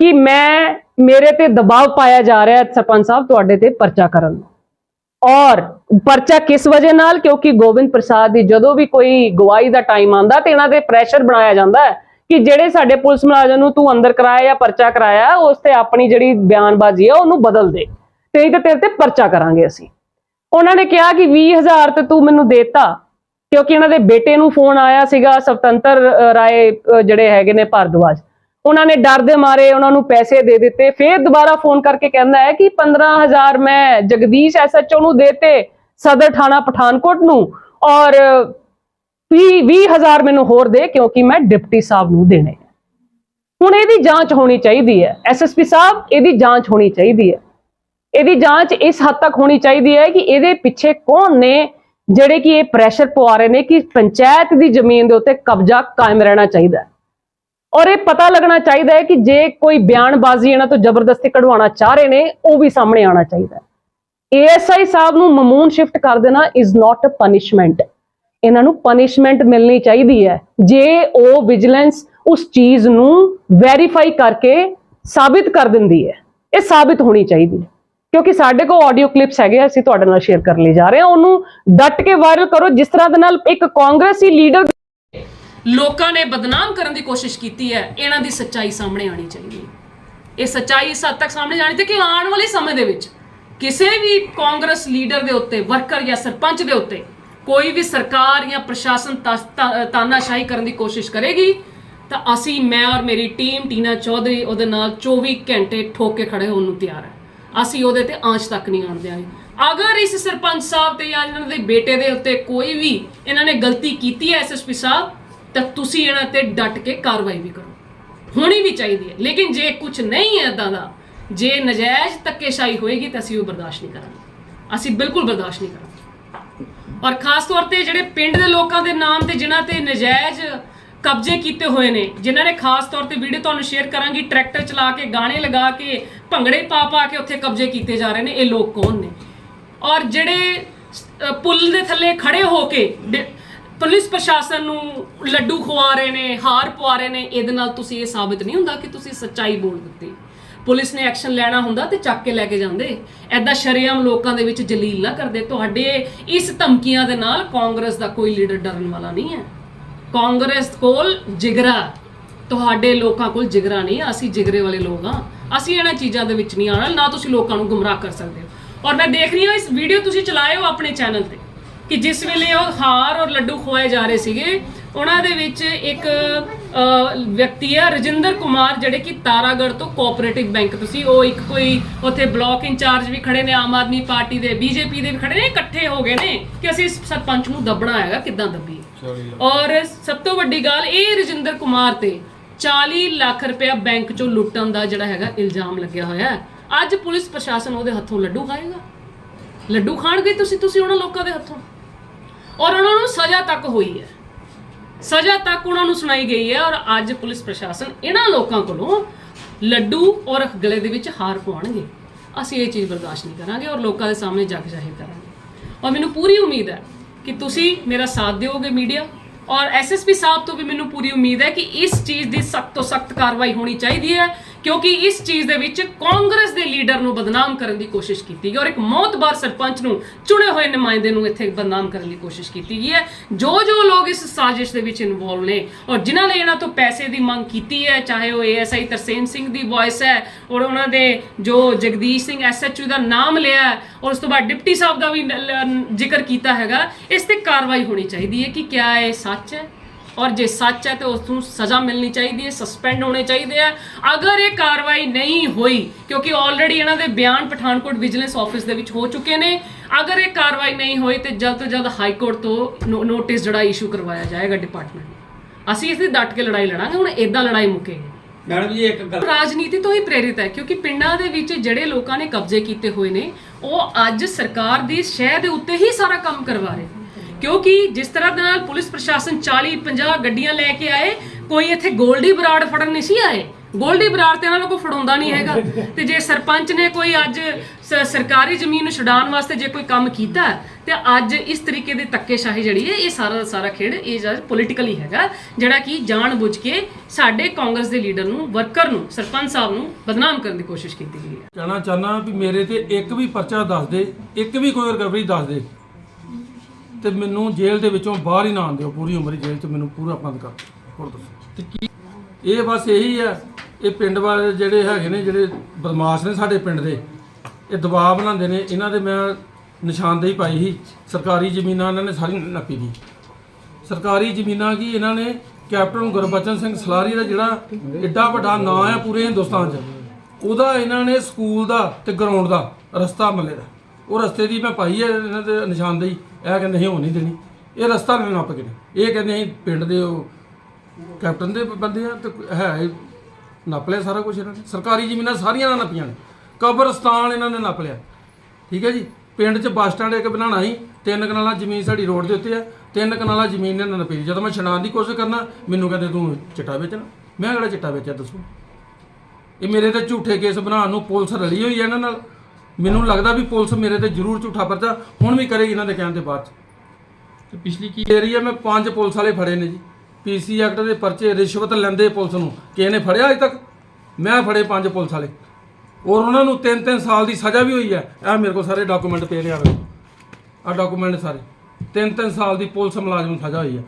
ਕਿ ਮੈਂ, ਮੇਰੇ ਤੇ ਦਬਾਅ ਪਾਇਆ ਜਾ ਰਿਹਾ ਹੈ ਸਰਪੰਚ ਸਾਹਿਬ ਤੁਹਾਡੇ ਤੇ ਪਰਚਾ ਕਰਨ ਨੂੰ। ਔਰ ਪਰਚਾ ਕਿਸ ਵਜ੍ਹਾ ਨਾਲ? ਕਿਉਂਕਿ ਗੋਬਿੰਦ ਪ੍ਰਸਾਦ ਦੀ ਜਦੋਂ ਵੀ ਕੋਈ ਗਵਾਹੀ ਦਾ ਟਾਈਮ ਆਂਦਾ ਤੇ ਇਹਨਾਂ ਤੇ ਪ੍ਰੈਸ਼ਰ ਬਣਾਇਆ ਜਾਂਦਾ ਹੈ ਕਿ ਜਿਹੜੇ ਸਾਡੇ ਪੁਲਿਸ ਮੁਲਾਜ਼ਮ ਨੂੰ ਤੂੰ ਅੰਦਰ ਕਰਾਇਆ ਜਾਂ ਪਰਚਾ ਕਰਾਇਆ, ਉਸ ਤੇ ਆਪਣੀ ਜਿਹੜੀ ਬਿਆਨਬਾਜ਼ੀ ਹੈ ਉਹਨੂੰ ਬਦਲ ਦੇ ਤੇ ਨਹੀਂ ਤੇਰੇ ਤੇ ਪਰਚਾ ਕਰਾਂਗੇ ਅਸੀਂ। ਉਹਨਾਂ ਨੇ ਕਿਹਾ ਕਿ 20000 ਤੇ ਤੂੰ ਮੈਨੂੰ ਦੇਤਾ, ਕਿਉਂਕਿ ਇਹਨਾਂ ਦੇ ਬੇਟੇ ਨੂੰ ਫੋਨ ਆਇਆ ਸੀਗਾ, ਸਵਤੰਤਰ ਰਾਏ ਜਿਹੜੇ ਹੈਗੇ ਨੇ ਭਾਰਦਵਾਜ। ਉਹਨਾਂ ਨੇ ਡਰ ਦੇ ਮਾਰੇ, ਉਹਨਾਂ ਨੂੰ ਪੈਸੇ ਦੇ ਦਿੱਤੇ। ਫਿਰ ਦੁਬਾਰਾ ਫੋਨ ਕਰਕੇ ਕਹਿੰਦਾ ਹੈ ਕਿ 15000 ਮੈਂ ਜਗਦੀਸ਼ ਐਸਐਚਓ ਨੂੰ ਦੇਤੇ, ਸਦਰ ਥਾਣਾ ਪਠਾਨਕੋਟ ਨੂੰ, ਔਰ 20 20000 ਮੈਨੂੰ ਹੋਰ ਦੇ, ਕਿਉਂਕਿ ਮੈਂ ਡਿਪਟੀ ਸਾਹਿਬ ਨੂੰ ਦੇਣੇ। ਹੈ ਹੁਣ ਇਹਦੀ ਜਾਂਚ ਹੋਣੀ ਚਾਹੀਦੀ ਹੈ। ਐਸਐਸਪੀ ਸਾਹਿਬ, ਇਹਦੀ ਜਾਂਚ ਹੋਣੀ ਚਾਹੀਦੀ ਹੈ। ਇਹਦੀ ਜਾਂਚ ਇਸ ਹੱਦ ਤੱਕ ਹੋਣੀ ਚਾਹੀਦੀ ਹੈ ਕਿ ਇਹਦੇ ਪਿੱਛੇ ਕੌਣ ਨੇ ਜਿਹੜੇ ਕਿ ਇਹ ਪ੍ਰੈਸ਼ਰ ਪਵਾ ਰਹੇ ਨੇ ਕਿ ਪੰਚਾਇਤ ਦੀ ਜ਼ਮੀਨ ਦੇ ਉੱਤੇ ਕਬਜ਼ਾ ਕਾਇਮ ਰਹਿਣਾ ਚਾਹੀਦਾ ਹੈ। ਔਰ ਇਹ ਪਤਾ ਲੱਗਣਾ ਚਾਹੀਦਾ ਹੈ ਕਿ ਜੇ ਕੋਈ ਬਿਆਨਬਾਜ਼ੀ ਇਹਨਾਂ ਤੋਂ ਜ਼ਬਰਦਸਤੀ ਕਢਵਾਉਣਾ ਚਾਹ ਰਹੇ ਨੇ, ਉਹ ਵੀ ਸਾਹਮਣੇ ਆਉਣਾ ਚਾਹੀਦਾ ਹੈ। ਏਐਸਆਈ ਸਾਹਿਬ ਨੂੰ ਮਮੂਨ ਸ਼ਿਫਟ ਕਰ ਦੇਣਾ ਇਜ਼ ਨਾਟ ਅ ਪਨਿਸ਼ਮੈਂਟ ਇਹਨਾਂ ਨੂੰ ਪਨਿਸ਼ਮੈਂਟ ਮਿਲਣੀ ਚਾਹੀਦੀ ਹੈ। ਜੇ ਉਹ ਵਿਜੀਲੈਂਸ ਉਸ ਚੀਜ਼ ਨੂੰ ਵੈਰੀਫਾਈ ਕਰਕੇ ਸਾਬਿਤ ਕਰ ਦਿੰਦੀ ਹੈ, ਇਹ ਸਾਬਿਤ ਹੋਣੀ ਚਾਹੀਦੀ ਹੈ। ਕਿਉਂਕਿ ਸਾਡੇ ਕੋਲ ਆਡੀਓ ਕਲਿੱਪਸ ਹੈਗੇ ਅਸੀਂ ਤੁਹਾਡੇ ਨਾਲ ਸ਼ੇਅਰ ਕਰਨ ਲਈ ਜਾ ਰਹੇ ਹਾਂ। ਉਹਨੂੰ ਡਟ ਕੇ ਵਾਇਰਲ ਕਰੋ, ਜਿਸ ਤਰ੍ਹਾਂ ਦੇ ਨਾਲ ਇੱਕ ਕਾਂਗਰਸੀ ਲੀਡਰ ਲੋਕਾਂ ਨੇ ਬਦਨਾਮ ਕਰਨ ਦੀ ਕੋਸ਼ਿਸ਼ ਕੀਤੀ ਹੈ, ਇਹਨਾਂ ਦੀ ਸੱਚਾਈ ਸਾਹਮਣੇ ਆਣੀ ਚਾਹੀਦੀ ਹੈ। ਇਹ ਸੱਚਾਈ ਇਸ ਹੱਦ ਤੱਕ ਸਾਹਮਣੇ ਜਾਣੀ ਚਾਹੀਦੀ ਕਿ ਆਉਣ ਵਾਲੇ ਸਮੇਂ ਦੇ ਵਿੱਚ ਕਿਸੇ ਵੀ ਕਾਂਗਰਸ ਲੀਡਰ ਦੇ ਉੱਤੇ ਵਰਕਰ ਜਾਂ ਸਰਪੰਚ ਦੇ ਉੱਤੇ ਕੋਈ ਵੀ ਸਰਕਾਰ ਜਾਂ ਪ੍ਰਸ਼ਾਸਨ ਤਾ- ਤਾ- ਤਾਨਾਸ਼ਾਹੀ ਕਰਨ ਦੀ ਕੋਸ਼ਿਸ਼ ਕਰੇਗੀ, ਤਾਂ ਅਸੀਂ, ਮੈਂ ਔਰ ਮੇਰੀ ਟੀਮ ਟੀਨਾ ਚੌਧਰੀ, ਉਹਦੇ ਨਾਲ 24 ਘੰਟੇ ਠੋਕ ਕੇ ਖੜੇ ਹੋਣ ਨੂੰ ਤਿਆਰ ਹੈ। ਅਸੀਂ ਉਹਦੇ ਤੇ ਆਂਚ ਤੱਕ ਨਹੀਂ ਆਉਣ ਦਿਆਂਗੇ। ਅਗਰ ਇਸ ਸਰਪੰਚ ਸਾਹਿਬ ਤੇ ਜਾਂ ਇਹਨਾਂ ਦੇ ਬੇਟੇ ਦੇ ਉੱਤੇ ਕੋਈ ਵੀ ਇਹਨਾਂ ਨੇ ਗਲਤੀ ਕੀਤੀ ਹੈ ਐਸਐਸਪੀ ਸਾਹਿਬ, ਤਾਂ ਤੁਸੀਂ ਇਹਨਾਂ ਤੇ ਡਟ ਕੇ ਕਾਰਵਾਈ ਵੀ ਕਰੋ। ਹੋਣੀ ਵੀ ਚਾਹੀਦੀ ਹੈ। ਲੇਕਿਨ ਜੇ ਕੁਝ ਨਹੀਂ ਹੈ ਇਦਾਂ ਦਾ, ਜੇ ਨਜਾਇਜ਼ ਧੱਕੇਸ਼ਾਹੀ ਹੋਏਗੀ ਤਾਂ ਅਸੀਂ ਉਹ ਬਰਦਾਸ਼ਤ ਨਹੀਂ ਕਰਾਂਗੇ। ਅਸੀਂ ਬਿਲਕੁਲ ਬਰਦਾਸ਼ਤ ਨਹੀਂ ਕਰਾਂਗੇ। ਔਰ ਖਾਸ ਤੌਰ ਤੇ ਜਿਹੜੇ ਪਿੰਡ ਦੇ ਲੋਕਾਂ ਦੇ ਨਾਮ ਤੇ ਜਿਨ੍ਹਾਂ ਤੇ ਨਜਾਇਜ਼ ਕਬਜ਼ੇ ਕੀਤੇ ਹੋਏ ਨੇ। ਜਿਨ੍ਹਾਂ ਨੇ ਖਾਸ ਤੌਰ ਤੇ ਵੀਡੀਓ ਤੁਹਾਨੂੰ ਸ਼ੇਅਰ ਕਰਾਂਗੀ, ਟਰੈਕਟਰ ਚਲਾ ਕੇ, ਗਾਣੇ ਲਗਾ ਕੇ, ਭੰਗੜੇ ਪਾ ਪਾ ਕੇ ਉੱਥੇ ਕਬਜ਼ੇ ਕੀਤੇ ਜਾ ਰਹੇ ਨੇ। ਇਹ ਲੋਕ ਕੌਣ ਨੇ? ਔਰ ਜਿਹੜੇ ਪੁਲ ਦੇ ਥੱਲੇ ਖੜੇ ਹੋ ਕੇ ਡ- ਪੁਲਿਸ ਪ੍ਰਸ਼ਾਸਨ ਨੂੰ ਲੱਡੂ ਖਵਾ ਰਹੇ ਨੇ, ਹਾਰ ਪਵਾ ਰਹੇ ਨੇ, ਇਹਦੇ ਨਾਲ ਤੁਸੀਂ ਇਹ ਸਾਬਿਤ ਨਹੀਂ ਹੁੰਦਾ ਕਿ ਤੁਸੀਂ ਸੱਚਾਈ ਬੋਲ ਦਿੱਤੀ। ਪੁਲਿਸ ਨੇ ਐਕਸ਼ਨ ਲੈਣਾ ਹੁੰਦਾ ਤੇ ਚੱਕ ਕੇ ਲੈ ਕੇ ਜਾਂਦੇ। ਐਦਾਂ ਸ਼ਰੇਆਮ ਲੋਕਾਂ ਦੇ ਵਿੱਚ ਜਲੀਲ ਨਾ ਕਰਦੇ। ਤੁਹਾਡੇ ਇਸ ਧਮਕੀਆਂ ਦੇ ਨਾਲ ਕਾਂਗਰਸ ਦਾ ਕੋਈ ਲੀਡਰ ਡਰਨ ਵਾਲਾ ਨਹੀਂ ਹੈ। ਕਾਂਗਰਸ ਕੋਲ ਜਿਗਰਾ, ਤੁਹਾਡੇ ਲੋਕਾਂ ਕੋਲ ਜਿਗਰਾ ਨਹੀਂ, ਅਸੀਂ ਜਿਗਰੇ ਵਾਲੇ ਲੋਕ ਹਾਂ। ਅਸੀਂ ਇਹਨਾਂ ਚੀਜ਼ਾਂ ਦੇ ਵਿੱਚ ਨਹੀਂ ਆਉਣਾ, ਨਾ ਤੁਸੀਂ ਲੋਕਾਂ ਨੂੰ ਗੁੰਮਰਾਹ ਕਰ ਸਕਦੇ ਹੋ। ਔਰ ਮੈਂ ਦੇਖ ਰਹੀ ਹਾਂ, ਇਸ ਵੀਡੀਓ ਤੁਸੀਂ ਚਲਾਇਓ ਆਪਣੇ ਚੈਨਲ ਤੇ, ਕਿ ਜਿਸ ਵੇਲੇ ਉਹ ਹਾਰ ਔਰ ਲੱਡੂ ਖਵਾਏ ਜਾ ਰਹੇ ਸੀਗੇ, ਉਹਨਾਂ ਦੇ ਵਿੱਚ ਇੱਕ ਵਿਅਕਤੀ ਹੈ ਰਜਿੰਦਰ ਕੁਮਾਰ, ਜਿਹੜੇ ਕਿ ਤਾਰਾਗੜ੍ਹ ਤੋਂ ਕੋਆਪਰੇਟਿਵ ਬੈਂਕ ਤੁਸੀਂ ਉਹ ਇੱਕ ਕੋਈ ਉੱਥੇ ਬਲਾਕ ਇੰਚਾਰਜ ਵੀ ਖੜੇ ਨੇ, ਆਮ ਆਦਮੀ ਪਾਰਟੀ ਦੇ, ਬੀਜੇਪੀ ਦੇ ਵੀ ਖੜੇ ਨੇ, ਇਕੱਠੇ ਹੋ ਗਏ ਨੇ, ਕਿ ਅਸੀਂ ਇਸ ਸਰਪੰਚ ਨੂੰ ਦੱਬਣਾ ਹੈਗਾ, ਕਿੱਦਾਂ ਦੱਬੀਏ? ਔਰ ਸਭ ਤੋਂ ਵੱਡੀ ਗੱਲ ਇਹ ਰਜਿੰਦਰ ਕੁਮਾਰ ਤੇ 40 ਲੱਖ ਰੁਪਇਆ ਬੈਂਕ ਚੋਂ ਲੁੱਟਣ ਦਾ ਜਿਹੜਾ ਹੈਗਾ ਇਲਜ਼ਾਮ ਲੱਗਿਆ ਹੋਇਆ ਹੈ। ਅੱਜ ਪੁਲਿਸ ਪ੍ਰਸ਼ਾਸਨ ਉਹਦੇ ਹੱਥੋਂ ਲੱਡੂ ਖਾਏਗਾ। ਲੱਡੂ ਖਾਣਗੇ ਤੁਸੀਂ ਤੁਸੀਂ ਉਹਨਾਂ ਲੋਕਾਂ ਦੇ ਹੱਥੋਂ। ਔਰ ਉਹਨਾਂ ਨੂੰ ਸਜ਼ਾ ਤੱਕ ਹੋਈ ਹੈ। ਸਜ਼ਾ ਤੱਕ ਉਹਨਾਂ ਨੂੰ ਸੁਣਾਈ ਗਈ ਹੈ ਔਰ ਅੱਜ ਪੁਲਿਸ ਪ੍ਰਸ਼ਾਸਨ ਇਹਨਾਂ ਲੋਕਾਂ ਕੋਲੋਂ ਲੱਡੂ ਔਰ ਗਲੇ ਦੇ ਵਿੱਚ ਹਾਰ ਪਵਾਉਣਗੇ ਅਸੀਂ ਇਹ ਚੀਜ਼ ਬਰਦਾਸ਼ਤ ਨਹੀਂ ਕਰਾਂਗੇ ਔਰ ਲੋਕਾਂ ਦੇ ਸਾਹਮਣੇ ਜਗ ਜ਼ਾਹਿਰ ਕਰਾਂਗੇ। ਔਰ ਮੈਨੂੰ ਪੂਰੀ ਉਮੀਦ ਹੈ ਕਿ ਤੁਸੀਂ ਮੇਰਾ ਸਾਥ ਦਿਓਗੇ ਮੀਡੀਆ? ਔਰ ਐਸਐਸਪੀ ਸਾਹਿਬ ਤੋਂ ਵੀ ਮੈਨੂੰ ਪੂਰੀ ਉਮੀਦ ਹੈ ਕਿ ਇਸ ਚੀਜ਼ ਦੀ ਸਖਤ ਤੋਂ ਸਖਤ ਕਾਰਵਾਈ ਹੋਣੀ ਚਾਹੀਦੀ ਹੈ। ਕਿਉਂਕਿ ਇਸ ਚੀਜ਼ ਦੇ ਵਿੱਚ ਕਾਂਗਰਸ ਦੇ ਲੀਡਰ ਨੂੰ ਬਦਨਾਮ ਕਰਨ ਦੀ ਕੋਸ਼ਿਸ਼ ਕੀਤੀ ਗਈ ਔਰ ਇੱਕ ਮੌਤਬਾਰ ਸਰਪੰਚ ਨੂੰ ਚੁਣੇ ਹੋਏ ਨੁਮਾਇੰਦੇ ਨੂੰ ਇੱਥੇ ਬਦਨਾਮ ਕਰਨ ਦੀ ਕੋਸ਼ਿਸ਼ ਕੀਤੀ ਗਈ ਹੈ। ਜੋ ਜੋ ਲੋਕ ਇਸ ਸਾਜ਼ਿਸ਼ ਦੇ ਵਿੱਚ ਇਨਵੋਲਵ ਨੇ ਔਰ ਜਿਨ੍ਹਾਂ ਨੇ ਇਹਨਾਂ ਤੋਂ ਪੈਸੇ ਦੀ ਮੰਗ ਕੀਤੀ ਹੈ, ਚਾਹੇ ਉਹ ਏਐਸਆਈ ਤਰਸੇਮ ਸਿੰਘ ਦੀ ਵੌਇਸ ਹੈ ਔਰ ਉਹਨਾਂ ਦੇ ਜੋ ਜਗਦੀਸ਼ ਸਿੰਘ ਐਸਐਚਓ ਦਾ ਨਾਮ ਲਿਆ ਔਰ ਉਸ ਤੋਂ ਬਾਅਦ ਡਿਪਟੀ ਸਾਹਿਬ ਦਾ ਵੀ ਜ਼ਿਕਰ ਕੀਤਾ ਹੈਗਾ, ਇਸ ਤੇ ਕਾਰਵਾਈ ਹੋਣੀ ਚਾਹੀਦੀ ਹੈ ਕਿ ਕਿਆ ਇਹ ਸੱਚ ਹੈ? ਔਰ ਜੇ ਸੱਚ ਹੈ ਤੇ ਉਸ ਨੂੰ ਸਜ਼ਾ ਮਿਲਣੀ ਚਾਹੀਦੀ ਹੈ ਸਸਪੈਂਡ ਹੋਣੇ ਚਾਹੀਦੇ ਆ। ਅਗਰ ਇਹ ਕਾਰਵਾਈ ਨਹੀਂ ਹੋਈ ਕਿਉਂਕਿ ਆਲਰੇਡੀ ਇਹਨਾਂ ਦੇ ਬਿਆਨ ਪਠਾਨਕੋਟ ਵਿਜੀਲੈਂਸ ਆਫਿਸ ਦੇ ਵਿੱਚ ਹੋ ਚੁੱਕੇ ਨੇ ਅਗਰ ਇਹ ਕਾਰਵਾਈ ਨਹੀਂ ਹੋਈ ਤੇ ਜਲਦ ਤੋਂ ਜਲਦ ਹਾਈ ਕੋਰਟ ਤੋਂ ਨੋਟਿਸ ਜਿਹੜਾ ਇਸ਼ੂ ਕਰਵਾਇਆ ਜਾਏਗਾ ਡਿਪਾਰਟਮੈਂਟ ਨੂੰ। ਅਸੀਂ ਇਸ ਦੀ ਡਟ ਕੇ ਲੜਾਈ ਲੜਾਂਗੇ ਹੁਣ ਇਦਾਂ ਲੜਾਈ ਮੁੱਕੇਗੀ। ਮੈਡਮ ਜੀ ਇੱਕ ਗੱਲ ਰਾਜਨੀਤੀ ਤੋਂ ਹੀ ਪ੍ਰੇਰਿਤ ਹੈ ਕਿਉਂਕਿ ਪਿੰਡਾਂ ਦੇ ਵਿੱਚ ਜਿਹੜੇ ਲੋਕਾਂ ਨੇ ਕਬਜ਼ੇ ਕੀਤੇ ਹੋਏ ਨੇ ਉਹ ਅੱਜ ਸਰਕਾਰ ਦੀ ਸ਼ਹਿ ਦੇ ਉੱਤੇ ਹੀ ਸਾਰਾ ਕੰਮ ਕਰਵਾ ਰਹੇ ਕਿਉਂਕਿ ਜਿਸ ਤਰ੍ਹਾਂ ਦੇ ਨਾਲ ਪੁਲਿਸ ਪ੍ਰਸ਼ਾਸਨ 40 50 ਗੱਡੀਆਂ ਲੈ ਕੇ ਆਏ, ਕੋਈ ਇੱਥੇ ਗੋਲਡੀ ਬਰਾੜ ਫੜਨ ਨਹੀਂ ਸੀ ਆਏ। ਗੋਲਡੀ ਬਰਾੜ ਤੇ ਇਹਨਾਂ ਨੂੰ ਕੋਈ ਫੜਾਉਂਦਾ ਨਹੀਂ ਹੈਗਾ। ਤੇ ਜੇ ਸਰਪੰਚ ਨੇ ਕੋਈ ਅੱਜ ਸਰਕਾਰੀ ਜ਼ਮੀਨ ਨੂੰ ਛਡਾਉਣ ਵਾਸਤੇ ਜੇ ਕੋਈ ਕੰਮ ਕੀਤਾ, ਤੇ ਅੱਜ ਇਸ ਤਰੀਕੇ ਦੀ ਧੱਕੇਸ਼ਾਹੀ ਜਿਹੜੀ ਹੈ, ਇਹ ਸਾਰਾ ਦਾ ਸਾਰਾ ਖੇਡ ਇਹ ਜਦ ਪੋਲੀਟੀਕਲੀ ਹੈਗਾ, ਜਿਹੜਾ ਕਿ ਜਾਣ ਬੁੱਝ ਕੇ ਸਾਡੇ ਕਾਂਗਰਸ ਦੇ ਲੀਡਰ ਨੂੰ, ਵਰਕਰ ਨੂੰ, ਸਰਪੰਚ ਸਾਹਿਬ ਨੂੰ ਬਦਨਾਮ ਕਰਨ ਦੀ ਕੋਸ਼ਿਸ਼ ਕੀਤੀ ਗਈ ਹੈ। ਕਹਿਣਾ ਚਾਹਨਾ ਵੀ ਮੇਰੇ ਤੇ ਇੱਕ ਵੀ ਪਰਚਾ ਦੱਸ ਦੇ, ਇੱਕ ਵੀ ਕੋਈ ਰਿਕਵਰੀ ਦੱਸ ਦੇ। ਤੇ ਮੈਨੂੰ ਜੇਲ੍ਹ ਦੇ ਵਿੱਚੋਂ ਬਾਹਰ ਹੀ ਨਾ ਆਉਣ ਦਿਓ। ਪੂਰੀ ਉਮਰ ਹੀ ਜੇਲ੍ਹ 'ਚ ਮੈਨੂੰ ਪੂਰਾ ਬੰਦ ਕਰ ਹੋਰ ਦੱਸੋ। ਇਹ ਬਸ ਇਹੀ ਆ ਇਹ ਪਿੰਡ ਵਾਲੇ ਜਿਹੜੇ ਹੈਗੇ ਨੇ ਜਿਹੜੇ ਬਦਮਾਸ਼ ਨੇ ਸਾਡੇ ਪਿੰਡ ਦੇ ਇਹ ਦਬਾਅ ਬਣਾਉਂਦੇ ਨੇ। ਇਹਨਾਂ ਦੇ ਮੈਂ ਨਿਸ਼ਾਨਦੇਹੀ ਪਾਈ ਸੀ। ਸਰਕਾਰੀ ਜ਼ਮੀਨਾਂ ਇਹਨਾਂ ਨੇ ਸਾਰੀ ਨੱਪੀ ਦੀ। ਸਰਕਾਰੀ ਜ਼ਮੀਨਾਂ ਕੀ ਇਹਨਾਂ ਨੇ ਕੈਪਟਨ ਗੁਰਬਚਨ ਸਿੰਘ ਸਲਾਰੀ ਦਾ ਜਿਹੜਾ ਏਡਾ ਵੱਡਾ ਨਾਂ ਹੈ ਪੂਰੇ ਹਿੰਦੁਸਤਾਨ 'ਚ ਉਹਦਾ ਇਹਨਾਂ ਨੇ ਸਕੂਲ ਦਾ ਤੇ ਗਰਾਊਂਡ ਦਾ ਰਸਤਾ ਮੱਲੇ ਦਾ। ਉਹ ਰਸਤੇ ਦੀ ਮੈਂ ਪਾਈ ਹੈ ਇਹਨਾਂ ਦੇ ਨਿਸ਼ਾਨਦੇਹੀ। ਇਹ ਕਹਿੰਦੇ ਅਸੀਂ ਹੋਣ ਨਹੀਂ ਦੇਣੀ। ਇਹ ਰਸਤਾ ਨਹੀਂ ਨੱਪ ਕੇ ਇਹ ਕਹਿੰਦੇ ਅਸੀਂ ਪਿੰਡ ਦੇ ਉਹ ਕੈਪਟਨ ਦੇ ਬੰਦੇ ਆ ਤੇ ਹੈ ਇਹ ਨੱਪ ਲਿਆ ਸਾਰਾ ਕੁਝ ਇਹਨਾਂ ਨੇ। ਸਰਕਾਰੀ ਜ਼ਮੀਨਾਂ ਸਾਰੀਆਂ ਨਾਲ ਨੱਪੀਆਂ ਨੇ। ਕਬਰਸਤਾਨ ਇਹਨਾਂ ਨੇ ਨੱਪ ਲਿਆ। ਠੀਕ ਹੈ ਜੀ? ਪਿੰਡ 'ਚ ਬੱਸ ਸਟੈਂਡ ਇੱਕ ਬਣਾਉਣਾ ਸੀ। ਤਿੰਨ ਕਨਾਲਾਂ ਜ਼ਮੀਨ ਸਾਡੀ ਰੋਡ ਦੇ ਉੱਤੇ ਆ। ਤਿੰਨ ਕਨਾਲਾਂ ਜ਼ਮੀਨ ਇਹਨਾਂ ਨੇ ਨੱਪੀ ਜਦੋਂ ਮੈਂ ਛਡਾਉਣ ਦੀ ਕੋਸ਼ਿਸ਼ ਕਰਨਾ, ਮੈਨੂੰ ਕਹਿੰਦੇ ਤੂੰ ਚਿੱਟਾ ਵੇਚਣਾ। ਮੈਂ ਕਿਹੜਾ ਚਿੱਟਾ ਵੇਚਿਆ ਦੱਸੋ? ਇਹ ਮੇਰੇ ਤੇ ਝੂਠੇ ਕੇਸ ਬਣਾਉਣ ਨੂੰ ਪੁਲਿਸ ਰਲੀ ਹੋਈ ਹੈ ਇਹਨਾਂ ਨਾਲ। ਮੈਨੂੰ ਲੱਗਦਾ ਵੀ ਪੁਲਿਸ ਮੇਰੇ ਤੇ ਜ਼ਰੂਰ ਝੂਠਾ ਪਰਚਾ ਹੁਣ ਵੀ ਕਰੇਗੀ ਇਹਨਾਂ ਦੇ ਕਹਿਣ ਦੇ ਬਾਅਦ 'ਚ। ਤੇ ਪਿਛਲੀ ਕੀ ਏਰੀਆ ਮੈਂ ਪੰਜ ਪੁਲਿਸ ਵਾਲੇ ਫੜੇ ਨੇ ਜੀ। ਪੀਸੀ ਐਕਟ ਦੇ ਪਰਚੇ ਰਿਸ਼ਵਤ ਲੈਂਦੇ ਪੁਲਿਸ ਨੂੰ। ਕਿਸੇ ਨੇ ਫੜਿਆ ਅਜੇ ਤੱਕ? ਮੈਂ ਫੜੇ ਪੰਜ ਪੁਲਿਸ ਵਾਲੇ। ਔਰ ਉਹਨਾਂ ਨੂੰ 3-3 ਸਾਲ ਦੀ ਸਜ਼ਾ ਵੀ ਹੋਈ ਹੈ। ਇਹ ਮੇਰੇ ਕੋਲ ਸਾਰੇ ਡਾਕੂਮੈਂਟ ਪਏ ਨੇ ਆ ਆ ਡਾਕੂਮੈਂਟ ਸਾਰੇ। 3-3 ਸਾਲ ਦੀ ਪੁਲਿਸ ਮੁਲਾਜ਼ਮ ਨੂੰ ਸਜ਼ਾ ਹੋਈ ਹੈ।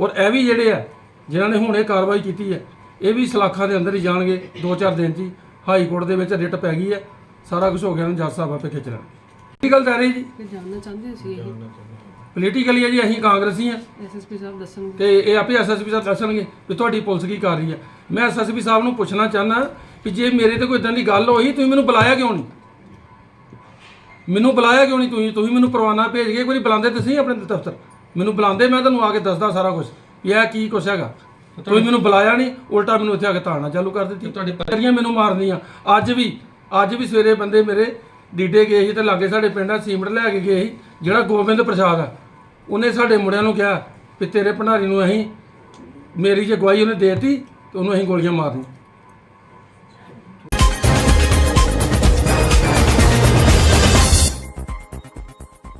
ਔਰ ਇਹ ਵੀ ਜਿਹੜੇ ਆ, ਜਿਨ੍ਹਾਂ ਨੇ ਹੁਣ ਇਹ ਕਾਰਵਾਈ ਕੀਤੀ ਹੈ, ਇਹ ਵੀ ਸਲਾਖਾਂ ਦੇ ਅੰਦਰ ਹੀ ਜਾਣਗੇ 2-4 ਦਿਨ 'ਚ ਹੀ। ਹਾਈ ਕੋਰਟ ਦੇ ਵਿੱਚ ਰਿਟ ਪੈ ਗਈ ਹੈ। ਸਾਰਾ ਕੁਝ ਹੋ ਗਿਆ ਨਾ ਜੱਜ ਸਾਹਿਬ ਆਪੇ ਖਿੱਚ ਲੈਣ। ਪੋਲੀਟੀਕਲ ਤਾਂ ਰਹੀ ਜੀ? ਜਾਣਨਾ ਚਾਹੁੰਦੇ ਸੀ ਇਹ। ਪੋਲੀਟੀਕਲੀ ਹੈ। ਜੀ ਅਸੀਂ ਕਾਂਗਰਸੀ ਹਾਂ। ਐਸਐਸਪੀ ਸਾਹਿਬ ਦੱਸਣਗੇ। ਤੇ ਇਹ ਆਪੇ ਐਸਐਸਪੀ ਸਾਹਿਬ ਦੱਸਣਗੇ ਵੀ ਤੁਹਾਡੀ ਪੁਲਿਸ ਕੀ ਕਰ ਰਹੀ ਹੈ। ਮੈਂ ਐਸਐਸਪੀ ਸਾਹਿਬ ਨੂੰ ਪੁੱਛਣਾ ਚਾਹਨਾ ਵੀ ਜੇ ਮੇਰੇ ਤੇ ਕੋਈ ਇਦਾਂ ਦੀ ਗੱਲ ਹੋਈ ਤੁਸੀਂ ਮੈਨੂੰ ਬੁਲਾਇਆ ਕਿਉਂ ਨਹੀਂ? ਮੈਨੂੰ ਬੁਲਾਇਆ ਕਿਉਂ ਨਹੀਂ ਤੁਸੀਂ? ਤੁਸੀਂ ਮੈਨੂੰ ਪਰਵਾਨਾ ਭੇਜ ਕੇ ਇੱਕ ਵਾਰੀ ਬੁਲਾਉਂਦੇ ਤੇ ਸਹੀ ਆਪਣੇ ਦਫ਼ਤਰ? ਮੈਨੂੰ ਬੁਲਾਉਂਦੇ ਮੈਂ ਤੁਹਾਨੂੰ ਆ ਕੇ ਦੱਸਦਾ ਸਾਰਾ ਕੁਝ ਵੀ ਇਹ ਕੀ ਕੁਛ ਹੈਗਾ। ਤੁਸੀਂ ਮੈਨੂੰ ਬੁਲਾਇਆ ਨਹੀਂ ਉਲਟਾ ਮੈਨੂੰ ਇੱਥੇ ਆ ਕੇ ਤਾੜਨਾ ਚਾਲੂ ਕਰ ਦਿੱਤੀ। ਤੁਹਾਡੀ ਪਰੀਆਂ ਮੈਨੂੰ ਮਾਰਨੀਆਂ। ਅੱਜ ਵੀ ਅੱਜ ਵੀ ਸਵੇਰੇ ਬੰਦੇ ਮੇਰੇ ਡੀਡੇ ਗਏ ਸੀ ਤੇ ਲਾਗੇ ਸਾਡੇ ਪਿੰਡ ਆ, ਸੀਮਟ ਲੈ ਕੇ ਗਏ ਸੀ, ਜਿਹੜਾ ਗੋਬਿੰਦ ਪ੍ਰਸਾਦ ਆ। ਉਹਨੇ ਸਾਡੇ ਮੁੰਡਿਆਂ ਨੂੰ ਕਿਹਾ ਵੀ ਤੇਰੇ ਭੰਡਾਰੀ ਨੂੰ ਅਸੀਂ, ਮੇਰੀ ਜੇ ਗਵਾਹੀ ਉਹਨੇ ਦੇਤੀ, ਤੇ ਉਹਨੂੰ ਅਸੀਂ ਗੋਲੀਆਂ ਮਾਰਨੀਆਂ